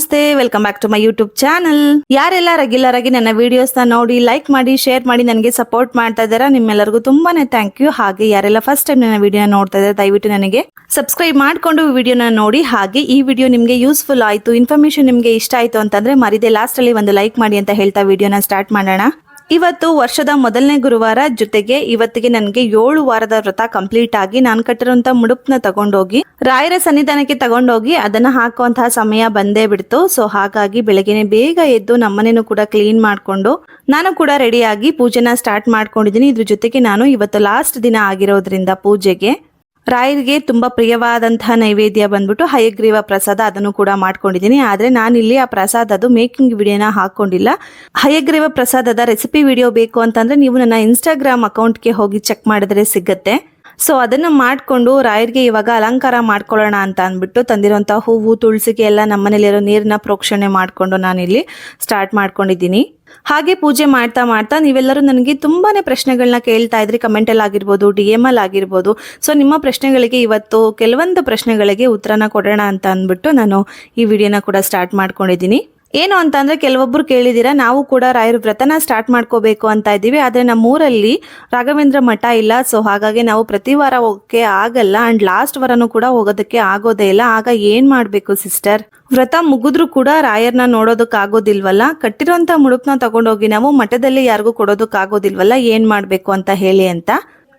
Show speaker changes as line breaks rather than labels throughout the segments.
ನಮಸ್ತೆ welcome back to my YouTube channel ಯಾರೆಲ್ಲ regular ಆಗಿ ನನ್ನ ವಿಡಿಯೋಸ್ ನೋಡಿ ಲೈಕ್ ಮಾಡಿ ಶೇರ್ ಮಾಡಿ ನನಗೆ ಸಪೋರ್ಟ್ ಮಾಡ್ತಾ ಇದ್ದಾರಾ, ನಿಮ್ಮೆಲ್ಲರಿಗೂ ತುಂಬಾನೇ ಥ್ಯಾಂಕ್ ಯು ಹಾಗೆ ಯಾರೆಲ್ಲ ಫಸ್ಟ್ ಟೈಮ್ ನನ್ನ ವಿಡಿಯೋ ನೋಡ್ತಾ ಇದ್ದಾರೆ, ದಯವಿಟ್ಟು ನನಗೆ ಸಬ್ಸ್ಕ್ರೈಬ್ ಮಾಡ್ಕೊಂಡು ವಿಡಿಯೋನ ನೋಡಿ. ಹಾಗೆ ಈ ವಿಡಿಯೋ ನಿಮಗೆ ಯೂಸ್ಫುಲ್ ಆಯ್ತು ಇನ್ಫಾರ್ಮೇಶನ್ ನಿಮಗೆ ಇಷ್ಟ ಆಯ್ತು ಅಂತಂದ್ರೆ ಮರಿದೆ ಲಾಸ್ಟ್ ಅಲ್ಲಿ ಒಂದು ಲೈಕ್ ಮಾಡಿ ಅಂತ ಹೇಳ್ತಾ ವಿಡಿಯೋನ ಸ್ಟಾರ್ಟ್ ಮಾಡೋಣ. ಇವತ್ತು ವರ್ಷದ ಮೊದಲನೇ ಗುರುವಾರ ಜೊತೆಗೆ ಇವತ್ತಿಗೆ ನನಗೆ ಏಳು ವಾರದ ವ್ರತ ಕಂಪ್ಲೀಟ್ ಆಗಿ ನಾನು ಕಟ್ಟಿರುವಂತ ಮುಡುಪ್ನ ತಗೊಂಡೋಗಿ, ರಾಯರ ಸನ್ನಿಧಾನಕ್ಕೆ ತಗೊಂಡೋಗಿ ಅದನ್ನ ಹಾಕುವಂತಹ ಸಮಯ ಬಂದೇ ಬಿಡ್ತು. ಸೊ ಹಾಗಾಗಿ ಬೆಳಗ್ಗೆನೆ ಬೇಗ ಎದ್ದು ನಮ್ಮನೇನು ಕೂಡ ಕ್ಲೀನ್ ಮಾಡ್ಕೊಂಡು, ನಾನು ಕೂಡ ರೆಡಿಯಾಗಿ ಪೂಜೆನ ಸ್ಟಾರ್ಟ್ ಮಾಡ್ಕೊಂಡಿದ್ದೀನಿ. ಇದ್ರ ಜೊತೆಗೆ ನಾನು ಇವತ್ತು ಲಾಸ್ಟ್ ದಿನ ಆಗಿರೋದ್ರಿಂದ ಪೂಜೆಗೆ ರಾಯರಿಗೆ ತುಂಬಾ ಪ್ರಿಯವಾದಂತಹ ನೈವೇದ್ಯ ಬಂದ್ಬಿಟ್ಟು ಹಯಗ್ರೀವ ಪ್ರಸಾದ ಅದನ್ನು ಕೂಡ ಮಾಡ್ಕೊಂಡಿದ್ದೀನಿ. ಆದ್ರೆ ನಾನಿಲ್ಲಿ ಆ ಪ್ರಸಾದದು ಮೇಕಿಂಗ್ ವಿಡಿಯೋನ ಹಾಕೊಂಡಿಲ್ಲ. ಹಯಗ್ರೀವ ಪ್ರಸಾದದ ರೆಸಿಪಿ ವಿಡಿಯೋ ಬೇಕು ಅಂತಂದ್ರೆ ನೀವು ನನ್ನ ಇನ್ಸ್ಟಾಗ್ರಾಮ್ ಅಕೌಂಟ್ಗೆ ಹೋಗಿ ಚೆಕ್ ಮಾಡಿದ್ರೆ ಸಿಗುತ್ತೆ. ಸೊ ಅದನ್ನ ಮಾಡ್ಕೊಂಡು ರಾಯರಿಗೆ ಇವಾಗ ಅಲಂಕಾರ ಮಾಡ್ಕೊಳ್ಳೋಣ ಅಂತ ಅಂದ್ಬಿಟ್ಟು ತಂದಿರುವಂತಹ ಹೂವು, ತುಳಸಿಗೆ ಎಲ್ಲ ನಮ್ಮನೇಲಿರೋ ನೀರನ್ನ ಪ್ರೋಕ್ಷಣೆ ಮಾಡ್ಕೊಂಡು ನಾನಿಲ್ಲಿ ಸ್ಟಾರ್ಟ್ ಮಾಡ್ಕೊಂಡಿದ್ದೀನಿ. ಹಾಗೆ ಪೂಜೆ ಮಾಡ್ತಾ ಮಾಡ್ತಾ ನೀವೆಲ್ಲರೂ ನನಗೆ ತುಂಬಾನೇ ಪ್ರಶ್ನೆಗಳನ್ನ ಕೇಳ್ತಾ ಇದ್ರಿ. ಕಮೆಂಟ್ ಅಲ್ಲಿ ಆಗಿರ್ಬೋದು ಡಿ ಎಂ ಅಲ್ಲಿ ಆಗಿರ್ಬೋದು. ಸೊ ನಿಮ್ಮ ಪ್ರಶ್ನೆಗಳಿಗೆ ಇವತ್ತು ಕೆಲವೊಂದು ಪ್ರಶ್ನೆಗಳಿಗೆ ಉತ್ತರನ ಕೊಡೋಣ ಅಂತ ಅಂದ್ಬಿಟ್ಟು ನಾನು ಈ ವಿಡಿಯೋನ ಕೂಡ ಸ್ಟಾರ್ಟ್ ಮಾಡ್ಕೊಂಡಿದ್ದೀನಿ. ಏನು ಅಂತ ಅಂದ್ರೆ ಕೆಲವೊಬ್ರು ಕೇಳಿದ್ದೀರಾ ನಾವು ಕೂಡ ರಾಯರ ವ್ರತನ ಸ್ಟಾರ್ಟ್ ಮಾಡ್ಕೋಬೇಕು ಅಂತ ಇದ್ದೀವಿ. ಆದ್ರೆ ನಮ್ಮ ಊರಲ್ಲಿ ರಾಘವೇಂದ್ರ ಮಠ ಇಲ್ಲ. ಸೊ ಹಾಗಾಗಿ ನಾವು ಪ್ರತಿ ವಾರ ಹೋಗಕ್ಕೆ ಆಗಲ್ಲ. ಅಂಡ್ ಲಾಸ್ಟ್ ವಾರನೂ ಕೂಡ ಹೋಗೋದಕ್ಕೆ ಆಗೋದೇ ಇಲ್ಲ. ಆಗ ಏನ್ ಮಾಡ್ಬೇಕು ಸಿಸ್ಟರ್ ವ್ರತ ಮುಗಿದ್ರು ಕೂಡ ರಾಯರ್ನ ನೋಡೋದಕ್ ಆಗೋದಿಲ್ವಲ್ಲ? ಕಟ್ಟಿರೋಂತ ಮುಡುಪ್ನ ತಗೊಂಡೋಗಿ ನಾವು ಮಠದಲ್ಲಿ ಯಾರಿಗೂ ಕೊಡೋದಕ್ ಆಗೋದಿಲ್ವಲ್ಲ? ಏನ್ ಮಾಡ್ಬೇಕು ಅಂತ ಹೇಳಿ ಅಂತ.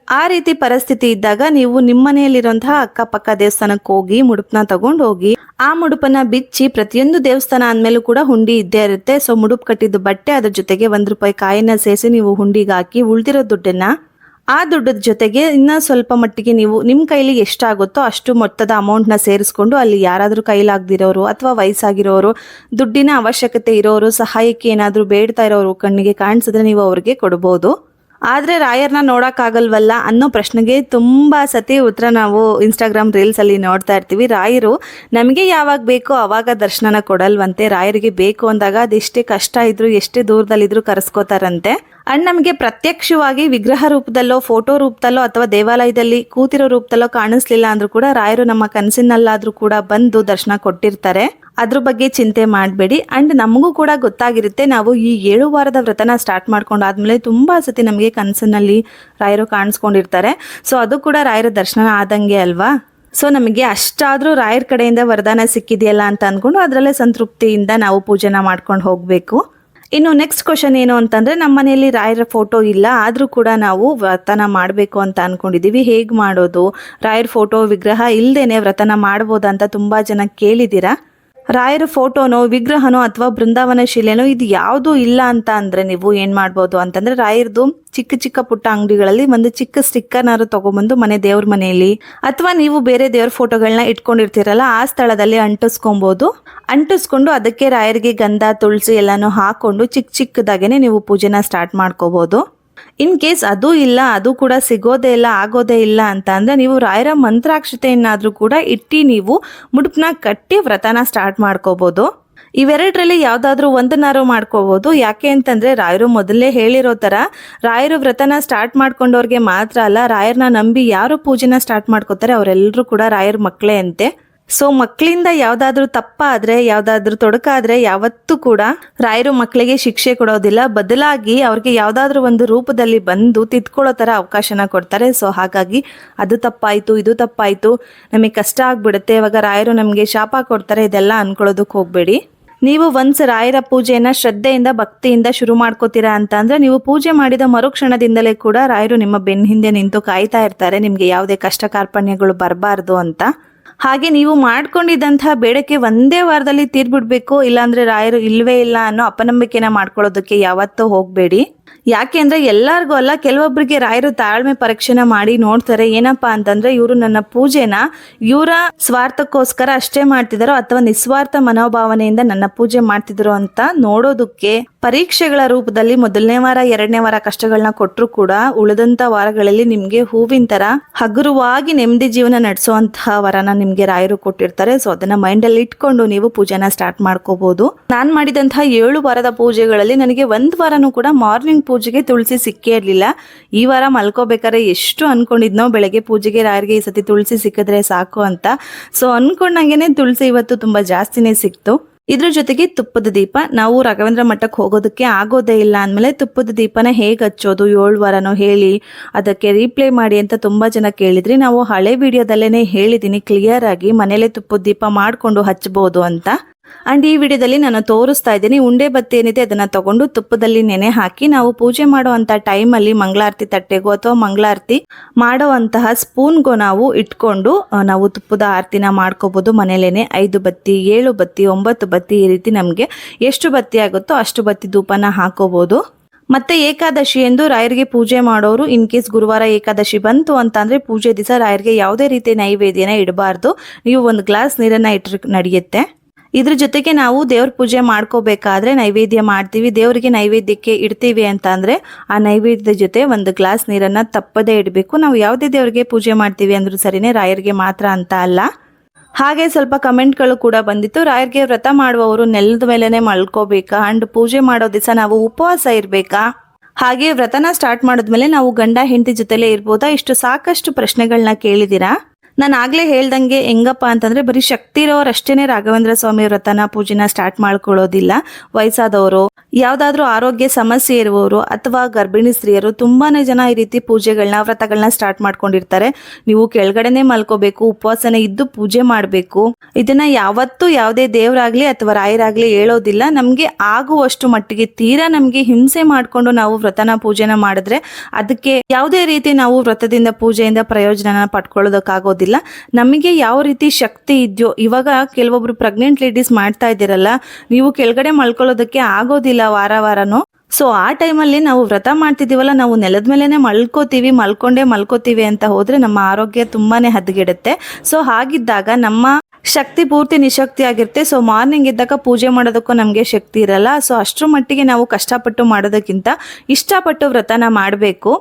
ಆ ರೀತಿ ಪರಿಸ್ಥಿತಿ ಇದ್ದಾಗ ನೀವು ನಿಮ್ಮ ಮನೆಯಲ್ಲಿರುವಂತಹ ಅಕ್ಕಪಕ್ಕ ದೇವಸ್ಥಾನಕ್ಕೆ ಹೋಗಿ ಮುಡುಪ್ನ ತಗೊಂಡು ಹೋಗಿ ಆ ಮುಡುಪನ್ನ ಬಿಚ್ಚಿ ಪ್ರತಿಯೊಂದು ದೇವಸ್ಥಾನ ಅಂದಮೇಲೂ ಕೂಡ ಹುಂಡಿ ಇದ್ದೇ ಇರುತ್ತೆ. ಸೊ ಮುಡುಪ್ ಕಟ್ಟಿದ್ದು ಬಟ್ಟೆ, ಅದ್ರ ಜೊತೆಗೆ ಒಂದು ರೂಪಾಯಿ ಕಾಯಿನ ಸೇರಿಸಿ ನೀವು ಹುಂಡಿಗೆ ಹಾಕಿ ಉಳಿದಿರೋ ದುಡ್ಡನ್ನ, ಆ ದುಡ್ಡದ ಜೊತೆಗೆ ಇನ್ನ ಸ್ವಲ್ಪ ಮಟ್ಟಿಗೆ ನೀವು ನಿಮ್ಮ ಕೈಲಿ ಎಷ್ಟಾಗುತ್ತೋ ಅಷ್ಟು ಮೊತ್ತದ ಅಮೌಂಟ್ನ ಸೇರಿಸ್ಕೊಂಡು ಅಲ್ಲಿ ಯಾರಾದರೂ ಕೈಲಾಗ್ದಿರೋರು ಅಥವಾ ವಯಸ್ಸಾಗಿರೋರು, ದುಡ್ಡಿನ ಅವಶ್ಯಕತೆ ಇರೋರು, ಸಹಾಯಕ್ಕೆ ಏನಾದರೂ ಬೇಡ್ತಾ ಇರೋರು ಕಣ್ಣಿಗೆ ಕಾಣಿಸಿದ್ರೆ ನೀವು ಅವ್ರಿಗೆ ಕೊಡ್ಬೋದು. ಆದ್ರೆ ರಾಯರ್ನ ನೋಡೋಕ್ಕಾಗಲ್ವಲ್ಲ ಅನ್ನೋ ಪ್ರಶ್ನೆಗೆ ತುಂಬ ಸತಿ ಉತ್ತರ ನಾವು ಇನ್ಸ್ಟಾಗ್ರಾಮ್ ರೀಲ್ಸಲ್ಲಿ ನೋಡ್ತಾ ಇರ್ತೀವಿ. ರಾಯರು, ನಮಗೆ ಯಾವಾಗ ಬೇಕೋ ಆವಾಗ ದರ್ಶನನ ಕೊಡಲ್ವಂತೆ. ರಾಯರಿಗೆ ಬೇಕು ಅಂದಾಗ ಅದೆಷ್ಟೇ ಕಷ್ಟ ಇದ್ದರೂ ಎಷ್ಟೇ ದೂರದಲ್ಲಿದ್ದರೂ ಕರೆಸ್ಕೋತಾರಂತೆ. ಅಂಡ್ ನಮಗೆ ಪ್ರತ್ಯಕ್ಷವಾಗಿ ವಿಗ್ರಹ ರೂಪದಲ್ಲೋ ಫೋಟೋ ರೂಪದಲ್ಲೋ ಅಥವಾ ದೇವಾಲಯದಲ್ಲಿ ಕೂತಿರೋ ರೂಪದಲ್ಲೋ ಕಾಣಿಸ್ಲಿಲ್ಲ ಅಂದ್ರೂ ಕೂಡ ರಾಯರು ನಮ್ಮ ಕನಸಿನಲ್ಲಾದರೂ ಕೂಡ ಬಂದು ದರ್ಶನ ಕೊಟ್ಟಿರ್ತಾರೆ. ಅದ್ರ ಬಗ್ಗೆ ಚಿಂತೆ ಮಾಡಬೇಡಿ. ಅಂಡ್ ನಮಗೂ ಕೂಡ ಗೊತ್ತಾಗಿರುತ್ತೆ, ನಾವು ಈ ಏಳು ವಾರದ ವ್ರತನ ಸ್ಟಾರ್ಟ್ ಮಾಡ್ಕೊಂಡಾದ್ಮೇಲೆ ತುಂಬ ಸತಿ ನಮಗೆ ಕನಸಿನಲ್ಲಿ ರಾಯರು ಕಾಣಿಸ್ಕೊಂಡಿರ್ತಾರೆ. ಸೊ ಅದು ಕೂಡ ರಾಯರ ದರ್ಶನ ಆದಂಗೆ ಅಲ್ವಾ? ಸೊ ನಮಗೆ ಅಷ್ಟಾದರೂ ರಾಯರ ಕಡೆಯಿಂದ ವರದಾನ ಸಿಕ್ಕಿದೆಯಲ್ಲ ಅಂತ ಅಂದ್ಕೊಂಡು ಅದರಲ್ಲೇ ಸಂತೃಪ್ತಿಯಿಂದ ನಾವು ಪೂಜೆನ ಮಾಡ್ಕೊಂಡು ಹೋಗಬೇಕು. ಇನ್ನು ನೆಕ್ಸ್ಟ್ ಕ್ವಶನ್ ಏನು ಅಂತಂದ್ರೆ, ನಮ್ಮ ಮನೆಯಲ್ಲಿ ರಾಯರ ಫೋಟೋ ಇಲ್ಲ, ಆದ್ರೂ ಕೂಡ ನಾವು ವ್ರತನ ಮಾಡಬೇಕು ಅಂತ ಅಂದ್ಕೊಂಡಿದ್ದೀವಿ ಹೇಗೆ ಮಾಡೋದು? ರಾಯರ ಫೋಟೋ ವಿಗ್ರಹ ಇಲ್ದೇನೆ ವ್ರತನ ಮಾಡ್ಬೋದಾ ಅಂತ ತುಂಬಾ ಜನ ಕೇಳಿದ್ದೀರಾ? ರಾಯರ ಫೋಟೋನೋ, ವಿಗ್ರಹನೋ ಅಥವಾ ಬೃಂದಾವನ ಶಿಲೆನೋ ಇದು ಯಾವುದು ಇಲ್ಲ ಅಂತ ಅಂದ್ರೆ ನೀವು ಏನ್ ಮಾಡ್ಬೋದು ಅಂತಂದ್ರೆ ರಾಯರದು ಚಿಕ್ಕ ಚಿಕ್ಕ ಪುಟ್ಟ ಅಂಗಡಿಗಳಲ್ಲಿ ಒಂದು ಚಿಕ್ಕ ಸ್ಟಿಕ್ಕರ್ನಾರು ತಗೊಂಬಂದು ಮನೆ ದೇವ್ರ ಮನೆಯಲ್ಲಿ ಅಥವಾ ನೀವು ಬೇರೆ ದೇವ್ರ ಫೋಟೋಗಳನ್ನ ಇಟ್ಕೊಂಡಿರ್ತೀರಲ್ಲ, ಆ ಸ್ಥಳದಲ್ಲಿ ಅಂಟಿಸ್ಕೊಬಹುದು ಅಂಟಿಸ್ಕೊಂಡು ಅದಕ್ಕೆ ರಾಯರಿಗೆ ಗಂಧ, ತುಳಸಿ ಎಲ್ಲಾನು ಹಾಕೊಂಡು ಚಿಕ್ಕ ಚಿಕ್ಕದಾಗೇನೆ ನೀವು ಪೂಜೆನ ಸ್ಟಾರ್ಟ್ ಮಾಡ್ಕೋಬಹುದು ಇನ್ ಕೇಸ್ ಅದು ಇಲ್ಲ, ಅದು ಕೂಡ ಸಿಗೋದೇ ಇಲ್ಲ, ಆಗೋದೇ ಇಲ್ಲ ಅಂತ ಅಂದರೆ ನೀವು ರಾಯರ ಮಂತ್ರಾಕ್ಷತೆಯನ್ನಾದರೂ ಕೂಡ ಇಟ್ಟು ನೀವು ಮುಡುಪ್ನ ಕಟ್ಟಿ ವ್ರತನ ಸ್ಟಾರ್ಟ್ ಮಾಡ್ಕೋಬೋದು. ಇವೆರಡರಲ್ಲಿ ಯಾವುದಾದ್ರೂ ಒಂದನ್ನಾರು ಮಾಡ್ಕೋಬಹುದು ಯಾಕೆ ಅಂತಂದ್ರೆ ರಾಯರು ಮೊದಲೇ ಹೇಳಿರೋ ತರ ರಾಯರು ವ್ರತನ ಸ್ಟಾರ್ಟ್ ಮಾಡ್ಕೊಂಡವ್ರಿಗೆ ಮಾತ್ರ ಅಲ್ಲ, ರಾಯರ್ನ ನಂಬಿ ಯಾರು ಪೂಜೆನ ಸ್ಟಾರ್ಟ್ ಮಾಡ್ಕೋತಾರೆ ಅವರೆಲ್ಲರೂ ಕೂಡ ರಾಯರ ಮಕ್ಕಳೇ ಅಂತೆ. ಸೊ ಮಕ್ಕಳಿಂದ ಯಾವ್ದಾದ್ರು ತಪ್ಪಾದ್ರೆ, ಯಾವ್ದಾದ್ರೂ ತೊಡಕಾದ್ರೆ ಯಾವತ್ತೂ ಕೂಡ ರಾಯರು ಮಕ್ಕಳಿಗೆ ಶಿಕ್ಷೆ ಕೊಡೋದಿಲ್ಲ. ಬದಲಾಗಿ ಅವ್ರಿಗೆ ಯಾವ್ದಾದ್ರು ಒಂದು ರೂಪದಲ್ಲಿ ಬಂದು ತಿದ್ಕೊಳ್ಳೋ ತರ ಅವಕಾಶನ ಕೊಡ್ತಾರೆ. ಸೊ ಹಾಗಾಗಿ ಅದು ತಪ್ಪಾಯ್ತು, ಇದು ತಪ್ಪಾಯ್ತು, ನಮಗೆ ಕಷ್ಟ ಆಗ್ಬಿಡುತ್ತೆ. ಇವಾಗ ರಾಯರು ನಮಗೆ ಶಾಪ ಕೊಡ್ತಾರೆ, ಇದೆಲ್ಲ ಅನ್ಕೊಳ್ಳೋದಕ್ಕೆ ಹೋಗ್ಬೇಡಿ. ನೀವು ಒಂದ್ಸ ರಾಯರ ಪೂಜೆಯನ್ನ ಶ್ರದ್ಧೆಯಿಂದ, ಭಕ್ತಿಯಿಂದ ಶುರು ಮಾಡ್ಕೋತೀರಾ ಅಂತ ಅಂದ್ರೆ, ನೀವು ಪೂಜೆ ಮಾಡಿದ ಮರುಕ್ಷಣದಿಂದಲೇ ಕೂಡ ರಾಯರು ನಿಮ್ಮ ಬೆನ್ನ ಹಿಂದೆ ನಿಂತು ಕಾಯ್ತಾ ಇರ್ತಾರೆ. ನಿಮ್ಗೆ ಯಾವುದೇ ಕಷ್ಟ ಕಾರ್ಪಣ್ಯಗಳು ಬರಬಾರ್ದು ಅಂತ. ಹಾಗೆ ನೀವು ಮಾಡ್ಕೊಂಡಿದ್ದಂತಹ ಬೇಡಕ್ಕೆ ಒಂದೇ ವಾರದಲ್ಲಿ ತೀರ್ಬಿಡ್ಬೇಕು, ಇಲ್ಲಾಂದ್ರೆ ರಾಯರು ಇಲ್ವೇ ಇಲ್ಲ ಅನ್ನೋ ಅಪನಂಬಿಕೆನ ಮಾಡ್ಕೊಳ್ಳೋದಕ್ಕೆ ಯಾವತ್ತೂ ಹೋಗ್ಬೇಡಿ. ಯಾಕೆ ಅಂದ್ರೆ ಎಲ್ಲಾರ್ಗೂ ಅಲ್ಲ ಕೆಲವೊಬ್ಬರಿಗೆ ರಾಯರು ತಾಳ್ಮೆ ಪರೀಕ್ಷೆನ ಮಾಡಿ ನೋಡ್ತಾರೆ. ಏನಪ್ಪಾ ಅಂತಂದ್ರೆ ಇವರು ನನ್ನ ಪೂಜೆನ ಇವರ ಸ್ವಾರ್ಥಕ್ಕೋಸ್ಕರ ಅಷ್ಟೇ ಮಾಡ್ತಿದಾರೋ ಅಥವಾ ನಿಸ್ವಾರ್ಥ ಮನೋಭಾವನೆಯಿಂದ ನನ್ನ ಪೂಜೆ ಮಾಡ್ತಿದ್ರು ಅಂತ ನೋಡೋದಕ್ಕೆ ಪರೀಕ್ಷೆಗಳ ರೂಪದಲ್ಲಿ ಮೊದಲನೇ ವಾರ, ಎರಡನೇ ವಾರ ಕಷ್ಟಗಳನ್ನ ಕೊಟ್ಟರು ಕೂಡ ಉಳಿದಂತ ವಾರಗಳಲ್ಲಿ ನಿಮ್ಗೆ ಹೂವಿನ ತರ ಹಗುರವಾಗಿ ನೆಮ್ಮದಿ ಜೀವನ ನಡೆಸುವಂತಹ ವರನ ನಿಮ್ಗೆ ರಾಯರು ಕೊಟ್ಟಿರ್ತಾರೆ. ಸೊ ಅದನ್ನ ಮೈಂಡ್ ಅಲ್ಲಿ ಇಟ್ಕೊಂಡು ನೀವು ಪೂಜೆನ ಸ್ಟಾರ್ಟ್ ಮಾಡ್ಕೋಬಹುದು ನಾನ್ ಮಾಡಿದಂತಹ ಏಳು ವಾರದ ಪೂಜೆಗಳಲ್ಲಿ ನನಗೆ ಒಂದ್ ವಾರನೂ ಕೂಡ ಮಾರ್ನಿಂಗ್ ಪೂಜೆಗೆ ತುಳಸಿ ಸಿಕ್ಕೇ ಇರಲಿಲ್ಲ. ಈ ವಾರ ಮಲ್ಕೋಬೇಕಾದ್ರೆ ಎಷ್ಟು ಅನ್ಕೊಂಡಿದ್ನೋ ಬೆಳಗ್ಗೆ ಪೂಜೆಗೆ ರಾಯರಿಗೆ ಈ ಸತಿ ತುಳಸಿ ಸಿಕ್ಕಿದ್ರೆ ಸಾಕು ಅಂತ. ಸೊ ಅನ್ಕೊಂಡಂಗೆನೆ ತುಳಸಿ ಇವತ್ತು ತುಂಬಾ ಜಾಸ್ತಿನೇ ಸಿಕ್ತು. ಇದ್ರ ಜೊತೆಗೆ ತುಪ್ಪದ ದೀಪ. ನಾವು ರಾಘವೇಂದ್ರ ಮಠಕ್ಕೆ ಹೋಗೋದಕ್ಕೆ ಆಗೋದೇ ಇಲ್ಲ ಅಂದಮೇಲೆ ತುಪ್ಪದ ದೀಪನ ಹೇಗೆ ಹಚ್ಚೋದು, ಏಳು ವಾರನೋ ಹೇಳಿ, ಅದಕ್ಕೆ ರೀಪ್ಲೇ ಮಾಡಿ ಅಂತ ತುಂಬ ಜನ ಕೇಳಿದ್ರಿ. ನಾವು ಹಳೆ ವಿಡಿಯೋದಲ್ಲೇ ಹೇಳಿದ್ದೀನಿ ಕ್ಲಿಯರ್ ಆಗಿ ಮನೇಲೆ ತುಪ್ಪದ ದೀಪ ಮಾಡಿಕೊಂಡು ಹಚ್ಬೋದು ಅಂತ. ಅಂಡ್ ಈ ವಿಡಿಯೋದಲ್ಲಿ ನಾನು ತೋರಿಸ್ತಾ ಇದ್ದೀನಿ, ಉಂಡೆ ಬತ್ತಿ ಏನಿದೆ ಅದನ್ನ ತಗೊಂಡು ತುಪ್ಪದಲ್ಲಿ ನೆನೆ ಹಾಕಿ ನಾವು ಪೂಜೆ ಮಾಡುವಂಥ ಟೈಮಲ್ಲಿ ಮಂಗಳಾರತಿ ತಟ್ಟೆಗೋ ಅಥವಾ ಮಂಗಳಾರತಿ ಮಾಡುವಂತಹ ಸ್ಪೂನ್ಗೋ ನಾವು ಇಟ್ಕೊಂಡು ನಾವು ತುಪ್ಪದ ಆರತಿನ ಮಾಡ್ಕೋಬಹುದು ಮನೇಲೇನೆ ಐದು ಬತ್ತಿ, ಏಳು ಬತ್ತಿ, ಒಂಬತ್ತು ಬತ್ತಿ ಈ ರೀತಿ ನಮಗೆ ಎಷ್ಟು ಬತ್ತಿ ಆಗುತ್ತೋ ಅಷ್ಟು ಬತ್ತಿ ಧೂಪನ ಹಾಕೋಬಹುದು ಮತ್ತೆ ಏಕಾದಶಿ ಎಂದು ರಾಯರಿಗೆ ಪೂಜೆ ಮಾಡೋರು, ಇನ್ ಕೇಸ್ ಗುರುವಾರ ಏಕಾದಶಿ ಬಂತು ಅಂತಂದ್ರೆ ಪೂಜೆ ದಿವಸ ರಾಯರಿಗೆ ಯಾವುದೇ ರೀತಿಯ ನೈವೇದ್ಯನ ಇಡಬಾರ್ದು. ನೀವು ಒಂದು ಗ್ಲಾಸ್ ನೀರನ್ನ ಇಟ್ರೆ ನಡೆಯುತ್ತೆ. ಇದ್ರ ಜೊತೆಗೆ ನಾವು ದೇವ್ರ ಪೂಜೆ ಮಾಡ್ಕೋಬೇಕಾದ್ರೆ ನೈವೇದ್ಯ ಮಾಡ್ತೀವಿ. ದೇವರಿಗೆ ನೈವೇದ್ಯಕ್ಕೆ ಇಡ್ತೀವಿ ಅಂತ ಅಂದ್ರೆ ಆ ನೈವೇದ್ಯದ ಜೊತೆ ಒಂದು ಗ್ಲಾಸ್ ನೀರನ್ನ ತಪ್ಪದೇ ಇಡಬೇಕು. ನಾವು ಯಾವುದೇ ದೇವರಿಗೆ ಪೂಜೆ ಮಾಡ್ತೀವಿ ಅಂದ್ರೂ ಸರಿನೇ ರಾಯರಿಗೆ ಮಾತ್ರ ಅಂತ ಅಲ್ಲ. ಹಾಗೆ ಸ್ವಲ್ಪ ಕಮೆಂಟ್ಗಳು ಕೂಡ ಬಂದಿತ್ತು. ರಾಯರಿಗೆ ವ್ರತ ಮಾಡುವವರು ನೆಲದ ಮೇಲೆನೆ ಮಲ್ಕೋಬೇಕಾ? ಅಂಡ್ ಪೂಜೆ ಮಾಡೋ ದಿವಸ ನಾವು ಉಪವಾಸ ಇರ್ಬೇಕಾ? ಹಾಗೆ ವ್ರತನ ಸ್ಟಾರ್ಟ್ ಮಾಡಿದ್ಮೇಲೆ ನಾವು ಗಂಡ ಹೆಂಡತಿ ಜೊತೆಲೇ ಇರ್ಬೋದಾ? ಇಷ್ಟು ಸಾಕಷ್ಟು ಪ್ರಶ್ನೆಗಳನ್ನ ಕೇಳಿದಿರಾ ನಾನು ಆಗ್ಲೇ ಹೇಳ್ದಂಗೆ ಹೆಂಗಪ್ಪ ಅಂತಂದ್ರೆ ಬರೀ ಶಕ್ತಿ ಇರೋರು ಅಷ್ಟೇನೆ ರಾಘವೇಂದ್ರ ಸ್ವಾಮಿ ವ್ರತನ ಪೂಜೆನ ಸ್ಟಾರ್ಟ್ ಮಾಡ್ಕೊಳ್ಳೋದಿಲ್ಲ. ವಯಸ್ಸಾದವರು, ಯಾವ್ದಾದ್ರು ಆರೋಗ್ಯ ಸಮಸ್ಯೆ ಇರುವವರು ಅಥವಾ ಗರ್ಭಿಣಿ ಸ್ತ್ರೀಯರು ತುಂಬಾನೇ ಜನ ಈ ರೀತಿ ಪೂಜೆಗಳನ್ನ ವ್ರತಗಳನ್ನ ಸ್ಟಾರ್ಟ್ ಮಾಡ್ಕೊಂಡಿರ್ತಾರೆ. ನೀವು ಕೆಳಗಡೆನೆ ಮಲ್ಕೋಬೇಕು, ಉಪವಾಸನೆ ಇದ್ದು ಪೂಜೆ ಮಾಡಬೇಕು. ಇದನ್ನ ಯಾವತ್ತೂ ಯಾವುದೇ ದೇವರಾಗ್ಲಿ ಅಥವಾ ರಾಯರಾಗ್ಲಿ ಹೇಳೋದಿಲ್ಲ. ನಮ್ಗೆ ಆಗುವಷ್ಟು ಮಟ್ಟಿಗೆ ತೀರಾ ನಮ್ಗೆ ಹಿಂಸೆ ಮಾಡ್ಕೊಂಡು ನಾವು ವ್ರತನ ಪೂಜೆನ ಮಾಡಿದ್ರೆ ಅದಕ್ಕೆ ಯಾವುದೇ ರೀತಿ ನಾವು ವ್ರತದಿಂದ ಪೂಜೆಯಿಂದ ಪ್ರಯೋಜನನ ಪಡ್ಕೊಳ್ಳೋದಕ್ಕಾಗೋದಿಲ್ಲ. ನಮಗೆ ಯಾವ ರೀತಿ ಶಕ್ತಿ ಇದೆಯೋ, ಇವಾಗ ಕೆಲವೊಬ್ರು ಪ್ರೆಗ್ನೆಂಟ್ ಲೇಡೀಸ್ ಮಾಡ್ತಾ ಇದ್ದೀರಲ್ಲ, ನೀವು ಕೆಳಗಡೆ ಮಲ್ಕೊಳ್ಳೋದಕ್ಕೆ ಆಗೋದಿಲ್ಲ ವಾರ ವಾರನೂ. ಸೊ ಆ ಟೈಮಲ್ಲಿ ನಾವು ವ್ರತ ಮಾಡ್ತಿದ್ದೀವಲ್ಲ, ನಾವು ನೆಲದ ಮೇಲೆನೆ ಮಲ್ಕೋತೀವಿ, ಮಲ್ಕೊಂಡೇ ಮಲ್ಕೋತೀವಿ ಅಂತ ಹೋದರೆ ನಮ್ಮ ಆರೋಗ್ಯ ತುಂಬಾನೇ ಹದಗೆಡುತ್ತೆ. ಸೊ ಹಾಗಿದ್ದಾಗ ನಮ್ಮ ಶಕ್ತಿ ಪೂರ್ತಿ ನಿಶಕ್ತಿ ಆಗಿರುತ್ತೆ ಸೊ ಮಾರ್ನಿಂಗ್ ಇದ್ದಾಗ ಪೂಜೆ ಮಾಡೋದಕ್ಕೂ ನಮಗೆ ಶಕ್ತಿ ಇರಲ್ಲ. ಸೊ ಅಷ್ಟರ ಮಟ್ಟಿಗೆ ನಾವು ಕಷ್ಟಪಟ್ಟು ಮಾಡೋದಕ್ಕಿಂತ ಇಷ್ಟಪಟ್ಟು ವ್ರತನ ಮಾಡಬೇಕು.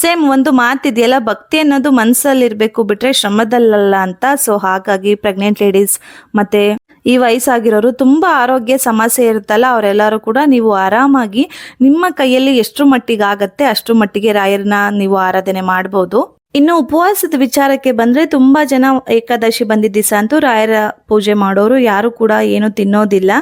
ಸೇಮ್ ಒಂದು ಮಾತಿದೆಯಲ್ಲ ಭಕ್ತಿ ಅನ್ನೋದು ಮನಸ್ಸಲ್ಲಿರಬೇಕು ಬಿಟ್ರೆ ಶ್ರಮದಲ್ಲಲ್ಲ ಅಂತ. ಸೊ ಹಾಗಾಗಿ ಪ್ರೆಗ್ನೆಂಟ್ ಲೇಡೀಸ್ ಮತ್ತೆ ಈ ವಯಸ್ಸಾಗಿರೋರು ತುಂಬಾ ಆರೋಗ್ಯ ಸಮಸ್ಯೆ ಇರುತ್ತಲ್ಲ, ಅವರೆಲ್ಲರೂ ಕೂಡ ನೀವು ಆರಾಮಾಗಿ ನಿಮ್ಮ ಕೈಯಲ್ಲಿ ಎಷ್ಟು ಮಟ್ಟಿಗೆ ಆಗತ್ತೆ ಅಷ್ಟು ಮಟ್ಟಿಗೆ ರಾಯರನ್ನ ನೀವು ಆರಾಧನೆ ಮಾಡ್ಬೋದು. ಇನ್ನು ಉಪವಾಸದ ವಿಚಾರಕ್ಕೆ ಬಂದ್ರೆ ತುಂಬಾ ಜನ ಏಕಾದಶಿ ಬಂದಿದ್ದ ದಿವಸ ಅಂತೂ ರಾಯರ ಪೂಜೆ ಮಾಡೋರು, ಯಾರು ಕೂಡ ಏನು ತಿನ್ನೋದಿಲ್ಲ.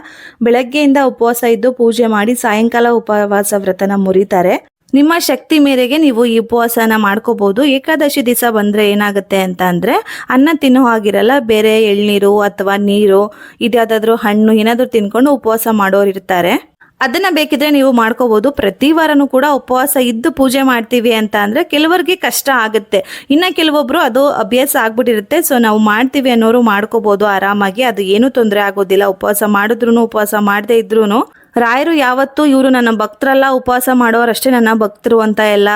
ಬೆಳಗ್ಗೆಯಿಂದ ಉಪವಾಸ ಇದ್ದು ಪೂಜೆ ಮಾಡಿ ಸಾಯಂಕಾಲ ಉಪವಾಸ ವ್ರತನ ಮುರಿತಾರೆ. ನಿಮ್ಮ ಶಕ್ತಿ ಮೇರೆಗೆ ನೀವು ಈ ಉಪವಾಸನ ಮಾಡ್ಕೋಬಹುದು ಏಕಾದಶಿ ದಿವಸ ಬಂದ್ರೆ ಏನಾಗುತ್ತೆ ಅಂತ ಅಂದ್ರೆ ಅನ್ನ ತಿನ್ನೋ ಹಾಗಿರಲ್ಲ, ಬೇರೆ ಎಳ್ನೀರು ಅಥವಾ ನೀರು, ಇದ್ಯಾವುದಾದ್ರೂ ಹಣ್ಣು ಏನಾದ್ರೂ ತಿನ್ಕೊಂಡು ಉಪವಾಸ ಮಾಡೋರು ಇರ್ತಾರೆ ಅದನ್ನ ಬೇಕಿದ್ರೆ ನೀವು ಮಾಡ್ಕೋಬಹುದು ಪ್ರತಿ ವಾರನೂ ಕೂಡ ಉಪವಾಸ ಇದ್ದು ಪೂಜೆ ಮಾಡ್ತೀವಿ ಅಂತ ಅಂದ್ರೆ ಕೆಲವರಿಗೆ ಕಷ್ಟ ಆಗುತ್ತೆ. ಇನ್ನ ಕೆಲವೊಬ್ರು ಅದು ಅಭ್ಯಾಸ ಆಗ್ಬಿಟ್ಟಿರುತ್ತೆ. ಸೊ ನಾವು ಮಾಡ್ತೀವಿ ಅನ್ನೋರು ಮಾಡ್ಕೋಬಹುದು ಆರಾಮಾಗಿ. ಅದು ಏನು ತೊಂದರೆ ಆಗೋದಿಲ್ಲ. ಉಪವಾಸ ಮಾಡಿದ್ರು ಉಪವಾಸ ಮಾಡದೇ ಇದ್ರೂನು. ರಾಯರು ಯಾವತ್ತೂ ಇವರು ನನ್ನ ಭಕ್ತರಲ್ಲ, ಉಪವಾಸ ಮಾಡೋರಷ್ಟೇ ನನ್ನ ಭಕ್ತರು ಅಂತ ಎಲ್ಲ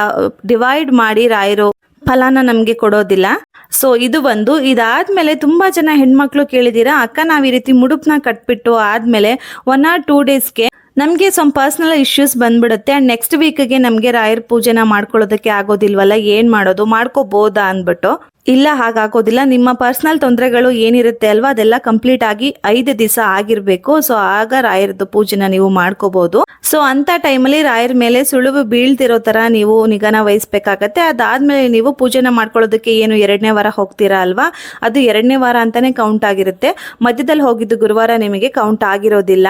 ಡಿವೈಡ್ ಮಾಡಿ ರಾಯರು ಫಲಾನ ನಮಗೆ ಕೊಡೋದಿಲ್ಲ. ಸೊ ಇದು ಒಂದು. ಇದಾದ್ಮೇಲೆ ತುಂಬಾ ಜನ ಹೆಣ್ಮಕ್ಳು ಕೇಳಿದೀರಾ ಅಕ್ಕ, ನಾವ್ ಈ ರೀತಿ ಮುಡುಪ್ನ ಕಟ್ಬಿಟ್ಟು ಆದ್ಮೇಲೆ ಒನ್ ಆರ್ ಟೂ ಡೇಸ್ಗೆ ನಮಗೆ ಸ್ವಲ್ಪ ಪರ್ಸ್ನಲ್ ಇಶ್ಯೂಸ್ ಬಂದ್ಬಿಡುತ್ತೆ ಆ್ಯಂಡ್ ನೆಕ್ಸ್ಟ್ ವೀಕ್ಗೆ ನಮಗೆ ರಾಯರ್ ಪೂಜೆನ ಮಾಡ್ಕೊಳ್ಳೋದಕ್ಕೆ ಆಗೋದಿಲ್ವಲ್ಲ, ಏನು ಮಾಡೋದು? ಮಾಡ್ಕೋಬೋದಾ ಅಂದ್ಬಿಟ್ಟು? ಇಲ್ಲ, ಹಾಗಾಗೋದಿಲ್ಲ. ನಿಮ್ಮ ಪರ್ಸನಲ್ ತೊಂದರೆಗಳು ಏನಿರುತ್ತೆ ಅಲ್ವಾ? ಅದೆಲ್ಲ ಕಂಪ್ಲೀಟ್ ಆಗಿ ಐದು ದಿವಸ ಆಗಿರ್ಬೇಕು. ಸೊ ಆಗ ರಾಯರದ್ದು ಪೂಜೆನ ನೀವು ಮಾಡ್ಕೋಬಹುದು ಸೊ ಅಂತ ಟೈಮಲ್ಲಿ ರಾಯರ ಮೇಲೆ ಸುಳುವು ಬೀಳ್ತಿರೋ ತರ ನೀವು ನಿಗಾನ ವಹಿಸ್ಬೇಕಾಗತ್ತೆ. ಅದಾದ್ಮೇಲೆ ನೀವು ಪೂಜೆನ ಮಾಡ್ಕೊಳ್ಳೋದಕ್ಕೆ ಏನು ಎರಡನೇ ವಾರ ಹೋಗ್ತೀರಾ ಅಲ್ವಾ? ಅದು ಎರಡನೇ ವಾರ ಅಂತಾನೆ ಕೌಂಟ್ ಆಗಿರುತ್ತೆ. ಮಧ್ಯದಲ್ಲಿ ಹೋಗಿದ್ದು ಗುರುವಾರ ನಿಮಗೆ ಕೌಂಟ್ ಆಗಿರೋದಿಲ್ಲ.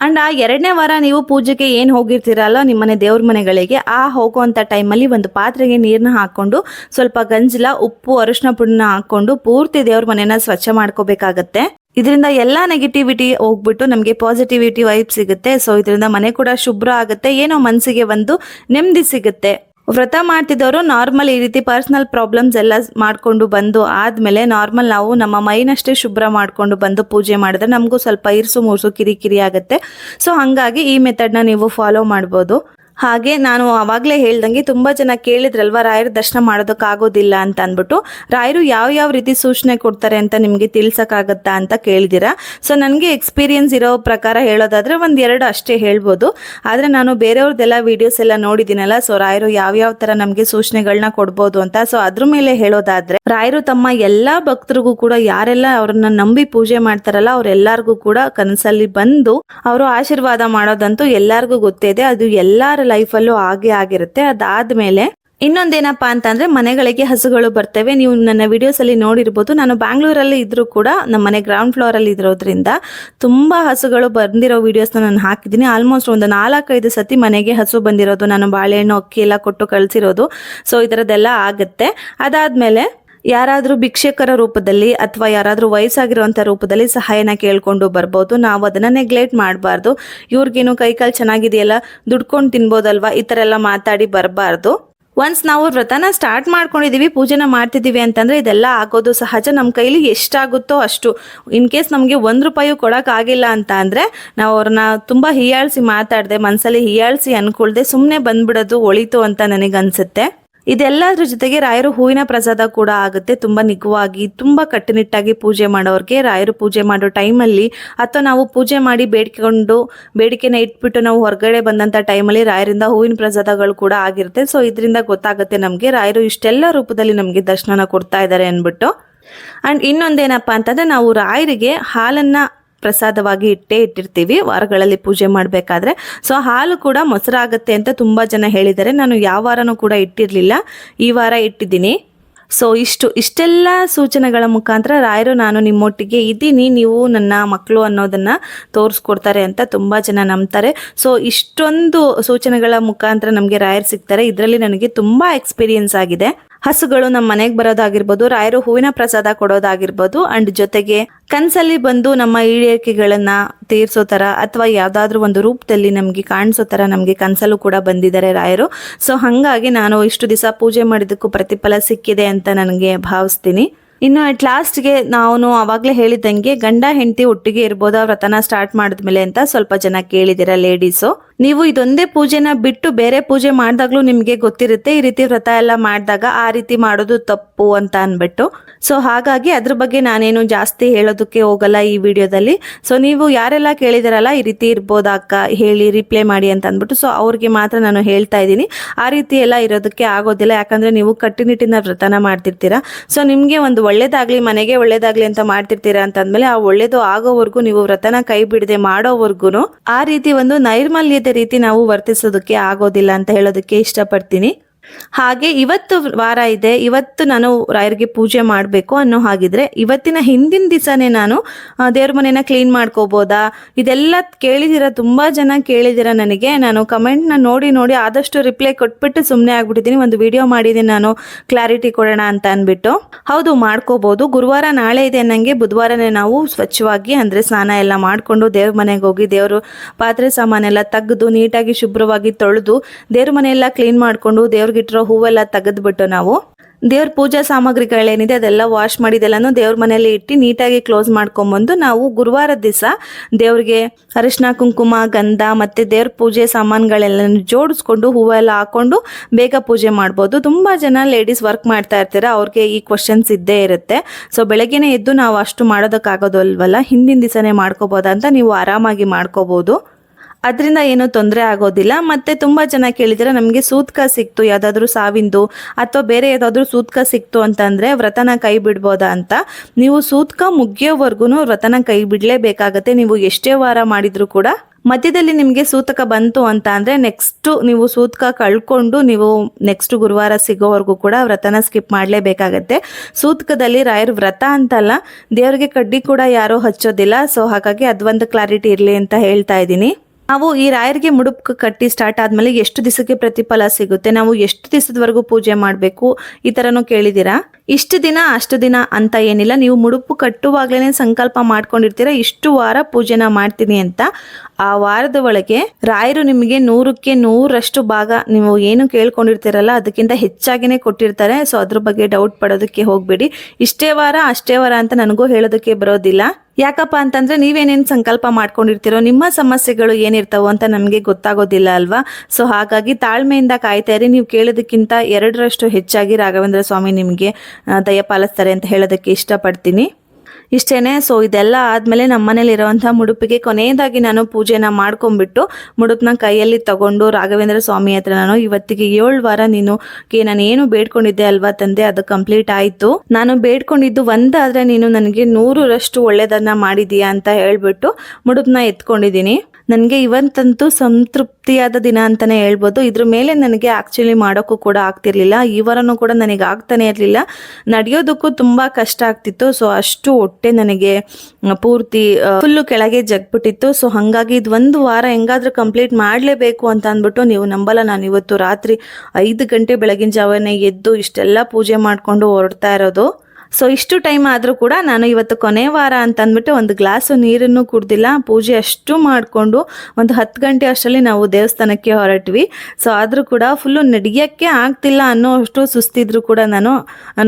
ಅಂಡ್ ಆ ಎರಡನೇ ವಾರ ನೀವು ಪೂಜೆಗೆ ಏನು ಹೋಗಿರ್ತೀರಲ್ಲ ನಿಮ್ಮನೆ ದೇವ್ರ ಮನೆಗಳಿಗೆ, ಆ ಹೋಗುವಂಥ ಟೈಮಲ್ಲಿ ಒಂದು ಪಾತ್ರೆಗೆ ನೀರನ್ನ ಹಾಕೊಂಡು, ಸ್ವಲ್ಪ ಗಂಜಲ, ಉಪ್ಪು ಅರಿಶಿನ ಪುಡಿನ ಹಾಕೊಂಡು ಪೂರ್ತಿ ದೇವ್ರ ಮನೆನ ಸ್ವಚ್ಛ ಮಾಡ್ಕೋಬೇಕಾಗತ್ತೆ. ಇದರಿಂದ ಎಲ್ಲ ನೆಗೆಟಿವಿಟಿ ಹೋಗ್ಬಿಟ್ಟು ನಮಗೆ ಪಾಸಿಟಿವಿಟಿ ವೈಬ್ ಸಿಗುತ್ತೆ. ಸೊ ಇದರಿಂದ ಮನೆ ಕೂಡ ಶುಭ್ರ ಆಗುತ್ತೆ. ಏನೋ ಮನಸ್ಸಿಗೆ ಒಂದು ನೆಮ್ಮದಿ ಸಿಗುತ್ತೆ. ವ್ರತ ಮಾಡ್ತಿದ್ದವರು ನಾರ್ಮಲ್ ಈ ರೀತಿ ಪರ್ಸ್ನಲ್ ಪ್ರಾಬ್ಲಮ್ಸ್ ಎಲ್ಲ ಮಾಡಿಕೊಂಡು ಬಂದು ಆದಮೇಲೆ ನಾರ್ಮಲ್ ನಾವು ನಮ್ಮ ಮೈನಷ್ಟೇ ಶುಭ್ರ ಮಾಡ್ಕೊಂಡು ಬಂದು ಪೂಜೆ ಮಾಡಿದ್ರೆ ನಮಗೂ ಸ್ವಲ್ಪ ಇರ್ಸು ಮುರ್ಸು ಕಿರಿಕಿರಿ ಆಗುತ್ತೆ. ಸೊ ಹಾಗಾಗಿ ಈ ಮೆಥಡ್ನ ನೀವು ಫಾಲೋ ಮಾಡ್ಬೋದು. ಹಾಗೆ ನಾನು ಅವಾಗಲೇ ಹೇಳ್ದಂಗೆ ತುಂಬ ಜನ ಕೇಳಿದ್ರಲ್ವಾ, ರಾಯರು ದರ್ಶನ ಮಾಡೋದಕ್ಕಾಗೋದಿಲ್ಲ ಅಂತ ಅಂದ್ಬಿಟ್ಟು. ರಾಯರು ಯಾವ ಯಾವ ರೀತಿ ಸೂಚನೆ ಕೊಡ್ತಾರೆ ಅಂತ ನಿಮಗೆ ತಿಳ್ಸಕ್ಕಾಗತ್ತಾ ಅಂತ ಕೇಳಿದಿರಾ? ಸೊ ನನಗೆ ಎಕ್ಸ್ಪೀರಿಯನ್ಸ್ ಇರೋ ಪ್ರಕಾರ ಹೇಳೋದಾದ್ರೆ ಒಂದು ಎರಡು ಅಷ್ಟೇ ಹೇಳ್ಬೋದು. ಆದರೆ ನಾನು ಬೇರೆಯವ್ರದ್ದೆಲ್ಲ ವಿಡಿಯೋಸ್ ಎಲ್ಲ ನೋಡಿದ್ದೀನಲ್ಲ ಸೊ ರಾಯರು ಯಾವ್ಯಾವ ಥರ ನಮಗೆ ಸೂಚನೆಗಳನ್ನ ಕೊಡ್ಬೋದು ಅಂತ. ಸೊ ಅದ್ರ ಮೇಲೆ ಹೇಳೋದಾದ್ರೆ, ರಾಯರು ತಮ್ಮ ಎಲ್ಲಾ ಭಕ್ತರಿಗೂ ಕೂಡ ಯಾರೆಲ್ಲ ಅವ್ರನ್ನ ನಂಬಿ ಪೂಜೆ ಮಾಡ್ತಾರಲ್ಲ, ಅವ್ರೆಲ್ಲಾರ್ಗೂ ಕೂಡ ಕನಸಲ್ಲಿ ಬಂದು ಅವರು ಆಶೀರ್ವಾದ ಮಾಡೋದಂತೂ ಎಲ್ಲಾರ್ಗೂ ಗೊತ್ತಿದೆ ಅದು ಎಲ್ಲಾರ ಲೈಫಲ್ಲೂ ಹಾಗೆ ಆಗಿರುತ್ತೆ. ಅದಾದ್ಮೇಲೆ ಇನ್ನೊಂದೇನಪ್ಪ ಅಂತಂದ್ರೆ ಮನೆಗಳಿಗೆ ಹಸುಗಳು ಬರ್ತವೆ. ನೀವು ನನ್ನ ವಿಡಿಯೋಸ್ ಅಲ್ಲಿ ನೋಡಿರ್ಬೋದು. ನಾನು ಬ್ಯಾಂಗ್ಳೂರಲ್ಲಿ ಇದ್ರೂ ಕೂಡ ನಮ್ಮ ಮನೆ ಗ್ರೌಂಡ್ ಫ್ಲೋರ್ ಅಲ್ಲಿ ಇರೋದ್ರಿಂದ ತುಂಬಾ ಹಸುಗಳು ಬಂದಿರೋ ವಿಡಿಯೋಸ್ನ ನಾನು ಹಾಕಿದ್ದೀನಿ. ಆಲ್ಮೋಸ್ಟ್ ಒಂದು ನಾಲ್ಕೈದು ಸತಿ ಮನೆಗೆ ಹಸು ಬಂದಿರೋದು. ನಾನು ಬಾಳೆಹಣ್ಣು, ಅಕ್ಕಿ ಎಲ್ಲ ಕೊಟ್ಟು ಕಳಿಸಿರೋದು. ಸೊ ಈ ಥರದ್ದೆಲ್ಲ ಆಗುತ್ತೆ. ಅದಾದ್ಮೇಲೆ ಯಾರಾದರೂ ಭಿಕ್ಷಕರ ರೂಪದಲ್ಲಿ ಅಥವಾ ಯಾರಾದರೂ ವಯಸ್ಸಾಗಿರುವಂಥ ರೂಪದಲ್ಲಿ ಸಹಾಯನ ಕೇಳ್ಕೊಂಡು ಬರ್ಬೋದು. ನಾವು ಅದನ್ನು ನೆಗ್ಲೆಕ್ಟ್ ಮಾಡಬಾರ್ದು. ಇವ್ರಿಗೇನು ಕೈಕಾಲು ಚೆನ್ನಾಗಿದೆಯಲ್ಲ, ದುಡ್ಕೊಂಡು ತಿನ್ಬೋದಲ್ವಾ? ಈ ಥರ ಎಲ್ಲ ಮಾತಾಡಿ ಬರಬಾರ್ದು. ಒನ್ಸ್ ನಾವು ವ್ರತನ ಸ್ಟಾರ್ಟ್ ಮಾಡ್ಕೊಂಡಿದೀವಿ, ಪೂಜೆನ ಮಾಡ್ತಿದ್ದೀವಿ ಅಂತಂದ್ರೆ ಇದೆಲ್ಲ ಆಗೋದು ಸಹಜ. ನಮ್ಮ ಕೈಲಿ ಎಷ್ಟಾಗುತ್ತೋ ಅಷ್ಟು. ಇನ್ ಕೇಸ್ ನಮಗೆ ಒಂದು ರೂಪಾಯಿ ಕೊಡೋಕ್ಕಾಗಿಲ್ಲ ಅಂತ ಅಂದರೆ, ನಾವು ಅವ್ರನ್ನ ತುಂಬಾ ಹೀಯಾಳಿಸಿ ಮಾತಾಡದೆ ಮನಸ್ಸಲ್ಲಿ ಹೀಯಾಳಿಸಿ ಅನ್ಕೊಳ್ದೆ ಸುಮ್ಮನೆ ಬಂದ್ಬಿಡೋದು ಒಳಿತು ಅಂತ ನನಗನ್ಸುತ್ತೆ. ಇದೆಲ್ಲದ್ರ ಜೊತೆಗೆ ರಾಯರು ಹೂವಿನ ಪ್ರಸಾದ ಕೂಡ ಆಗುತ್ತೆ. ತುಂಬಾ ನಿಖವಾಗಿ, ತುಂಬಾ ಕಟ್ಟುನಿಟ್ಟಾಗಿ ಪೂಜೆ ಮಾಡೋರಿಗೆ ರಾಯರು ಪೂಜೆ ಮಾಡೋ ಟೈಮಲ್ಲಿ ಅಥವಾ ನಾವು ಪೂಜೆ ಮಾಡಿ ಬೇಡಿಕೊಂಡು, ಬೇಡಿಕೆನ ಇಟ್ಬಿಟ್ಟು ನಾವು ಹೊರಗಡೆ ಬಂದಂತ ಟೈಮಲ್ಲಿ ರಾಯರಿಂದ ಹೂವಿನ ಪ್ರಸಾದಗಳು ಕೂಡ ಆಗಿರುತ್ತೆ. ಸೊ ಇದರಿಂದ ಗೊತ್ತಾಗುತ್ತೆ ನಮಗೆ ರಾಯರು ಇಷ್ಟೆಲ್ಲ ರೂಪದಲ್ಲಿ ನಮಗೆ ದರ್ಶನನ ಕೊಡ್ತಾ ಇದ್ದಾರೆ ಅಂದ್ಬಿಟ್ಟು. ಅಂಡ್ ಇನ್ನೊಂದೇನಪ್ಪ ಅಂತಂದ್ರೆ ನಾವು ರಾಯರಿಗೆ ಹಾಲನ್ನ ಪ್ರಸಾದವಾಗಿ ಇಟ್ಟೇ ಇಟ್ಟಿರ್ತೀವಿ. ವಾರಗಳಲ್ಲಿ ಪೂಜೆ ಮಾಡಬೇಕಾದ್ರೆ. ಸೊ ಹಾಲು ಕೂಡ ಮೊಸರಾಗತ್ತೆ ಅಂತ ತುಂಬ ಜನ ಹೇಳಿದ್ದಾರೆ. ನಾನು ಯಾವ ವಾರನೂ ಕೂಡ ಇಟ್ಟಿರಲಿಲ್ಲ. ಈ ವಾರ ಇಟ್ಟಿದ್ದೀನಿ. ಸೊ ಇಷ್ಟು, ಇಷ್ಟೆಲ್ಲ ಸೂಚನೆಗಳ ಮುಖಾಂತರ ರಾಯರು ನಾನು ನಿಮ್ಮೊಟ್ಟಿಗೆ ಇದ್ದೀನಿ. ನೀವು ನನ್ನ ಮಕ್ಕಳು ಅನ್ನೋದನ್ನ ತೋರಿಸ್ಕೊಡ್ತಾರೆ ಅಂತ ತುಂಬ ಜನ ನಂಬ್ತಾರೆ. ಸೊ ಇಷ್ಟೊಂದು ಸೂಚನೆಗಳ ಮುಖಾಂತರ ನಮಗೆ ರಾಯರು ಸಿಗ್ತಾರೆ. ಇದರಲ್ಲಿ ನನಗೆ ತುಂಬ ಎಕ್ಸ್ಪೀರಿಯನ್ಸ್ ಆಗಿದೆ. ಹಸುಗಳು ನಮ್ಮ ಮನೆಗೆ ಬರೋದಾಗಿರ್ಬೋದು, ರಾಯರು ಹೂವಿನ ಪ್ರಸಾದ ಕೊಡೋದಾಗಿರ್ಬೋದು ಅಂಡ್ ಜೊತೆಗೆ ಕನ್ಸಲ್ಲಿ ಬಂದು ನಮ್ಮ ಈಡೇರಿಕೆಗಳನ್ನ ತೀರಿಸೋ ತರ ಅಥವಾ ಯಾವ್ದಾದ್ರು ಒಂದು ರೂಪದಲ್ಲಿ ನಮ್ಗೆ ಕಾಣಿಸೋ ತರ ನಮ್ಗೆ ಕನ್ಸಲ್ಲೂ ಕೂಡ ಬಂದಿದ್ದಾರೆ ರಾಯರು. ಸೊ ಹಂಗಾಗಿ ನಾನು ಇಷ್ಟು ದಿವಸ ಪೂಜೆ ಮಾಡಿದ್ದಕ್ಕೂ ಪ್ರತಿಫಲ ಸಿಕ್ಕಿದೆ ಅಂತ ನನಗೆ ಭಾವಿಸ್ತೀನಿ. ಇನ್ನು ಅಟ್ ಲಾಸ್ಟ್ಗೆ ನಾನು ಅವಾಗಲೇ ಹೇಳಿದಂಗೆ ಗಂಡ ಹೆಂಡತಿ ಒಟ್ಟಿಗೆ ಇರ್ಬೋದಾ ವ್ರತನ ಸ್ಟಾರ್ಟ್ ಮಾಡಿದ್ಮೇಲೆ ಅಂತ ಸ್ವಲ್ಪ ಜನ ಕೇಳಿದಿರ ಲೇಡೀಸು ನೀವು ಇದೊಂದೇ ಪೂಜೆನ ಬಿಟ್ಟು ಬೇರೆ ಪೂಜೆ ಮಾಡಿದಾಗ್ಲೂ ನಿಮಗೆ ಗೊತ್ತಿರುತ್ತೆ, ಈ ರೀತಿ ವ್ರತ ಎಲ್ಲ ಮಾಡಿದಾಗ ಆ ರೀತಿ ಮಾಡೋದು ತಪ್ಪು ಅಂತ ಅನ್ಬಿಟ್ಟು. ಸೊ ಹಾಗಾಗಿ ಅದ್ರ ಬಗ್ಗೆ ನಾನೇನು ಜಾಸ್ತಿ ಹೇಳೋದಕ್ಕೆ ಹೋಗಲ್ಲ ಈ ವಿಡಿಯೋದಲ್ಲಿ. ಸೊ ನೀವು ಯಾರೆಲ್ಲ ಕೇಳಿದಾರಲ್ಲ, ಈ ರೀತಿ ಇರ್ಬೋದಾ ಅಕ್ಕ? ಹೇಳಿ ರಿಪ್ಲೈ ಮಾಡಿ ಅಂತ ಅಂದ್ಬಿಟ್ಟು ಸೊ ಅವ್ರಿಗೆ ಮಾತ್ರ ನಾನು ಹೇಳ್ತಾ ಇದ್ದೀನಿ. ಆ ರೀತಿ ಎಲ್ಲ ಇರೋದಕ್ಕೆ ಆಗೋದಿಲ್ಲ, ಯಾಕಂದ್ರೆ ನೀವು ಕಟ್ಟುನಿಟ್ಟಿನ ವ್ರತನ ಮಾಡ್ತಿರ್ತೀರಾ. ಸೊ ನಿಮ್ಗೆ ಒಂದು ಒಳ್ಳೇದಾಗ್ಲಿ, ಮನೆಗೆ ಒಳ್ಳೇದಾಗ್ಲಿ ಅಂತ ಮಾಡ್ತಿರ್ತೀರಾ ಅಂತಂದ್ಮೇಲೆ, ಆ ಒಳ್ಳೇದು ಆಗೋವರೆಗೂ ನೀವು ವ್ರತನ ಕೈ ಬಿಡದೆ ಮಾಡೋವರೆಗೂ ಆ ರೀತಿ ಒಂದು ನೈರ್ಮಲ್ಯತೆ ರೀತಿ ನಾವು ವರ್ತಿಸೋದಕ್ಕೆ ಆಗೋದಿಲ್ಲ ಅಂತ ಹೇಳೋದಕ್ಕೆ ಇಷ್ಟಪಡ್ತೀನಿ. ಹಾಗೆ ಇವತ್ತು ವಾರ ಇದೆ, ಇವತ್ತು ನಾನು ರಾಯರಿಗೆ ಪೂಜೆ ಮಾಡಬೇಕು ಅನ್ನೋ ಹಾಗಿದ್ರೆ ಇವತ್ತಿನ ಹಿಂದಿನ ದಿವಸನೇ ನಾನು ದೇವ್ರ ಮನೆನ ಕ್ಲೀನ್ ಮಾಡ್ಕೋಬೋದಾ? ಇದೆಲ್ಲ ಕೇಳಿದಿರ, ತುಂಬಾ ಜನ ಕೇಳಿದಿರ ನನಗೆ. ನಾನು ಕಮೆಂಟ್ನ ನೋಡಿ ನೋಡಿ ಆದಷ್ಟು ರಿಪ್ಲೈ ಕೊಟ್ಬಿಟ್ಟು ಸುಮ್ಮನೆ ಆಗ್ಬಿಟ್ಟಿದ್ದೀನಿ ಒಂದು ವಿಡಿಯೋ ಮಾಡಿದ್ದೀನಿ ನಾನು ಕ್ಲಾರಿಟಿ ಕೊಡೋಣ ಅಂತ ಅಂದ್ಬಿಟ್ಟು ಹೌದು ಮಾಡ್ಕೋಬಹುದು ಗುರುವಾರ ನಾಳೆ ಇದೆ ಅನ್ನಂಗೆ ಬುಧವಾರನೇ ನಾವು ಸ್ವಚ್ಛವಾಗಿ ಅಂದ್ರೆ ಸ್ನಾನ ಎಲ್ಲ ಮಾಡ್ಕೊಂಡು ದೇವ್ರ ಮನೆಗೆ ಹೋಗಿ ದೇವರು ಪಾತ್ರೆ ಸಾಮಾನೆಲ್ಲ ತೆಗೆದು ನೀಟಾಗಿ ಶುಭ್ರವಾಗಿ ತೊಳೆದು ದೇವ್ರ ಮನೆಯೆಲ್ಲ ಕ್ಲೀನ್ ಮಾಡ್ಕೊಂಡು ದೇವ್ರಿಗಿಟ್ಟಿರೋ ಹೂವೆಲ್ಲ ತೆಗೆದ್ಬಿಟ್ಟು ನಾವು ದೇವ್ರ ಪೂಜಾ ಸಾಮಗ್ರಿಗಳೇನಿದೆ ಅದೆಲ್ಲ ವಾಶ್ ಮಾಡಿದೆಲ್ಲನೂ ದೇವ್ರ ಮನೆಯಲ್ಲಿ ಇಟ್ಟು ನೀಟಾಗಿ ಕ್ಲೋಸ್ ಮಾಡ್ಕೊಂಬಂದು ನಾವು ಗುರುವಾರದ ದಿವಸ ದೇವ್ರಿಗೆ ಅರಿಶಿನ, ಕುಂಕುಮ, ಗಂಧ ಮತ್ತೆ ದೇವ್ರ ಪೂಜೆ ಸಾಮಾನುಗಳೆಲ್ಲ ಜೋಡಿಸ್ಕೊಂಡು ಹೂವೆಲ್ಲ ಹಾಕೊಂಡು ಬೇಗ ಪೂಜೆ ಮಾಡ್ಬೋದು. ತುಂಬಾ ಜನ ಲೇಡೀಸ್ ವರ್ಕ್ ಮಾಡ್ತಾ ಇರ್ತಾರೆ, ಅವ್ರಿಗೆ ಈ ಕ್ವಶನ್ಸ್ ಇದ್ದೇ ಇರುತ್ತೆ. ಸೊ ಬೆಳಗ್ಗೆನೇ ಎದ್ದು ನಾವು ಅಷ್ಟು ಮಾಡೋದಕ್ಕಾಗೋದಲ್ವಲ್ಲ ಹಿಂದಿನ ದಿವಸನೇ ಮಾಡ್ಕೋಬೋದಾ ಅಂತ ನೀವು ಆರಾಮಾಗಿ ಮಾಡ್ಕೋಬಹುದು ಅದರಿಂದ ಏನು ತೊಂದರೆ ಆಗೋದಿಲ್ಲ. ಮತ್ತೆ ತುಂಬಾ ಜನ ಕೇಳಿದ್ರೆ, ನಮಗೆ ಸೂತ್ಕ ಸಿಕ್ತು, ಯಾವ್ದಾದ್ರು ಸಾವಿಂದು ಅಥವಾ ಬೇರೆ ಯಾವ್ದಾದ್ರು ಸೂತ್ಕ ಸಿಕ್ತು ಅಂತಂದ್ರೆ ವ್ರತನ ಕೈ ಬಿಡ್ಬೋದಾ ಅಂತ. ನೀವು ಸೂತ್ಕ ಮುಗಿಯೋವರೆಗೂ ವ್ರತನ ಕೈ ಬಿಡ್ಲೇಬೇಕಾಗತ್ತೆ. ನೀವು ಎಷ್ಟೇ ವಾರ ಮಾಡಿದ್ರು ಕೂಡ ಮಧ್ಯದಲ್ಲಿ ನಿಮಗೆ ಸೂತಕ ಬಂತು ಅಂತ ಅಂದ್ರೆ ನೆಕ್ಸ್ಟ್ ನೀವು ಸೂತಕ ಕಳ್ಕೊಂಡು ನೀವು ನೆಕ್ಸ್ಟ್ ಗುರುವಾರ ಸಿಗೋವರೆಗೂ ಕೂಡ ವ್ರತನ ಸ್ಕಿಪ್ ಮಾಡಲೇಬೇಕಾಗತ್ತೆ. ಸೂತಕದಲ್ಲಿ ರಾಯರ್ ವ್ರತ ಅಂತಲ್ಲ, ದೇವರಿಗೆ ಕಡ್ಡಿ ಕೂಡ ಯಾರೂ ಹಚ್ಚೋದಿಲ್ಲ. ಸೊ ಹಾಗಾಗಿ ಅದೊಂದು ಕ್ಲಾರಿಟಿ ಇರಲಿ ಅಂತ ಹೇಳ್ತಾ ಇದ್ದೀನಿ. ನಾವು ಈ ರಾಯರಿಗೆ ಮುಡುಪು ಕಟ್ಟಿ ಸ್ಟಾರ್ಟ್ ಆದ್ಮೇಲೆ ಎಷ್ಟು ದಿವಸಕ್ಕೆ ಪ್ರತಿಫಲ ಸಿಗುತ್ತೆ? ನಾವು ಎಷ್ಟು ದಿವಸದವರೆಗೂ ಪೂಜೆ ಮಾಡಬೇಕು? ಈ ಥರನೂ ಕೇಳಿದ್ದೀರಾ? ಇಷ್ಟು ದಿನ, ಅಷ್ಟು ದಿನ ಅಂತ ಏನಿಲ್ಲ. ನೀವು ಮುಡುಪು ಕಟ್ಟುವಾಗಲೇ ಸಂಕಲ್ಪ ಮಾಡ್ಕೊಂಡಿರ್ತೀರಾ. ಇಷ್ಟು ವಾರ ಪೂಜೆನ ಮಾಡ್ತೀನಿ ಅಂತ. ಆ ವಾರದ ಒಳಗೆ ರಾಯರು ನಿಮಗೆ ನೂರಕ್ಕೆ ನೂರಷ್ಟು ಭಾಗ ನೀವು ಏನು ಕೇಳ್ಕೊಂಡಿರ್ತೀರಲ್ಲ, ಅದಕ್ಕಿಂತ ಹೆಚ್ಚಾಗಿನೇ ಕೊಟ್ಟಿರ್ತಾರೆ. ಸೊ ಅದ್ರ ಬಗ್ಗೆ ಡೌಟ್ ಪಡೋದಕ್ಕೆ ಹೋಗಬೇಡಿ. ಇಷ್ಟೇ ವಾರ, ಅಷ್ಟೇ ವಾರ ಅಂತ ನನಗೂ ಹೇಳೋದಕ್ಕೆ ಬರೋದಿಲ್ಲ. ಯಾಕಪ್ಪ ಅಂತಂದ್ರೆ ನೀವೇನೇನು ಸಂಕಲ್ಪ ಮಾಡ್ಕೊಂಡಿರ್ತೀರೋ ನಿಮ್ಮ ಸಮಸ್ಯೆಗಳು ಏನಿರ್ತಾವೋ ಅಂತ ನಮಗೆ ಗೊತ್ತಾಗೋದಿಲ್ಲ ಅಲ್ವಾ? ಸೊ ಹಾಗಾಗಿ ತಾಳ್ಮೆಯಿಂದ ಕಾಯ್ತಾ ಇರಿ. ನೀವು ಕೇಳೋದಕ್ಕಿಂತ ಎರಡರಷ್ಟು ಹೆಚ್ಚಾಗಿ ರಾಘವೇಂದ್ರ ಸ್ವಾಮಿ ನಿಮಗೆ ಆ, ದಯ ಪಾಲಿಸ್ತಾರೆ ಅಂತ ಹೇಳೋದಕ್ಕೆ ಇಷ್ಟಪಡ್ತೀನಿ. ಇಷ್ಟೇನೆ. ಸೊ ಇದೆಲ್ಲ ಆದಮೇಲೆ ನಮ್ಮ ಮನೇಲಿ ಇರುವಂಥ ಮುಡುಪಿಗೆ ಕೊನೆಯದಾಗಿ ನಾನು ಪೂಜೆನ ಮಾಡ್ಕೊಂಡ್ಬಿಟ್ಟು ಮುಡುಪನ್ನ ಕೈಯಲ್ಲಿ ತಗೊಂಡು ರಾಘವೇಂದ್ರ ಸ್ವಾಮಿ ಹತ್ರ ನಾನು ಇವತ್ತಿಗೆ ಏಳು ವಾರ ನೀನು ನಾನು ಏನು ಬೇಡ್ಕೊಂಡಿದ್ದೆ ಅಲ್ವಾ ತಂದೆ, ಅದು ಕಂಪ್ಲೀಟ್ ಆಯಿತು. ನಾನು ಬೇಡ್ಕೊಂಡಿದ್ದು ಒಂದಾದರೆ ನೀನು ನನಗೆ ನೂರರಷ್ಟು ಒಳ್ಳೇದನ್ನ ಮಾಡಿದೀಯಾ ಅಂತ ಹೇಳ್ಬಿಟ್ಟು ಮುಡುಪನ್ನ ಎತ್ಕೊಂಡಿದ್ದೀನಿ. ನನಗೆ ಇವತ್ತಂತೂ ಸಂತೃಪ್ತಿಯಾದ ದಿನ ಅಂತಲೇ ಹೇಳ್ಬೋದು. ಇದ್ರ ಮೇಲೆ ನನಗೆ ಆ್ಯಕ್ಚುಲಿ ಮಾಡೋಕ್ಕೂ ಕೂಡ ಆಗ್ತಿರ್ಲಿಲ್ಲ. ಈ ವಾರನೂ ಕೂಡ ನನಗೆ ಆಗ್ತಾನೆ ಇರಲಿಲ್ಲ. ನಡೆಯೋದಕ್ಕೂ ತುಂಬ ಕಷ್ಟ ಆಗ್ತಿತ್ತು. ಸೊ ಅಷ್ಟು ಹೊಟ್ಟೆ ನನಗೆ ಪೂರ್ತಿ ಫುಲ್ಲು ಕೆಳಗೆ ಜಗ್ಬಿಟ್ಟಿತ್ತು. ಸೊ ಹಾಗಾಗಿ ಇದು ಒಂದು ವಾರ ಹೆಂಗಾದ್ರೂ ಕಂಪ್ಲೀಟ್ ಮಾಡಲೇಬೇಕು ಅಂತ ಅಂದ್ಬಿಟ್ಟು ನೀವು ನಂಬಲ್ಲ. ನಾನು ಇವತ್ತು ರಾತ್ರಿ ಐದು ಗಂಟೆ ಬೆಳಗಿನ ಜಾವನೇ ಎದ್ದು ಇಷ್ಟೆಲ್ಲ ಪೂಜೆ ಮಾಡಿಕೊಂಡು ಹೊರಡ್ತಾ ಇರೋದು. ಸೊ ಇಷ್ಟು ಟೈಮ್ ಆದರೂ ಕೂಡ ನಾನು ಇವತ್ತು ಕೊನೆ ವಾರ ಅಂತ ಅಂದ್ಬಿಟ್ಟು ಒಂದು ಗ್ಲಾಸು ನೀರನ್ನು ಕುಡ್ದಿಲ್ಲ. ಪೂಜೆ ಅಷ್ಟು ಮಾಡಿಕೊಂಡು ಒಂದು ಹತ್ತು ಗಂಟೆ ಅಷ್ಟರಲ್ಲಿ ನಾವು ದೇವಸ್ಥಾನಕ್ಕೆ ಹೊರಟ್ವಿ. ಸೊ ಆದರೂ ಕೂಡ ಫುಲ್ಲು ನಡೆಯೋಕ್ಕೆ ಆಗ್ತಿಲ್ಲ ಅನ್ನೋ ಅಷ್ಟು ಸುಸ್ತಿದ್ರು ಕೂಡ ನಾನು.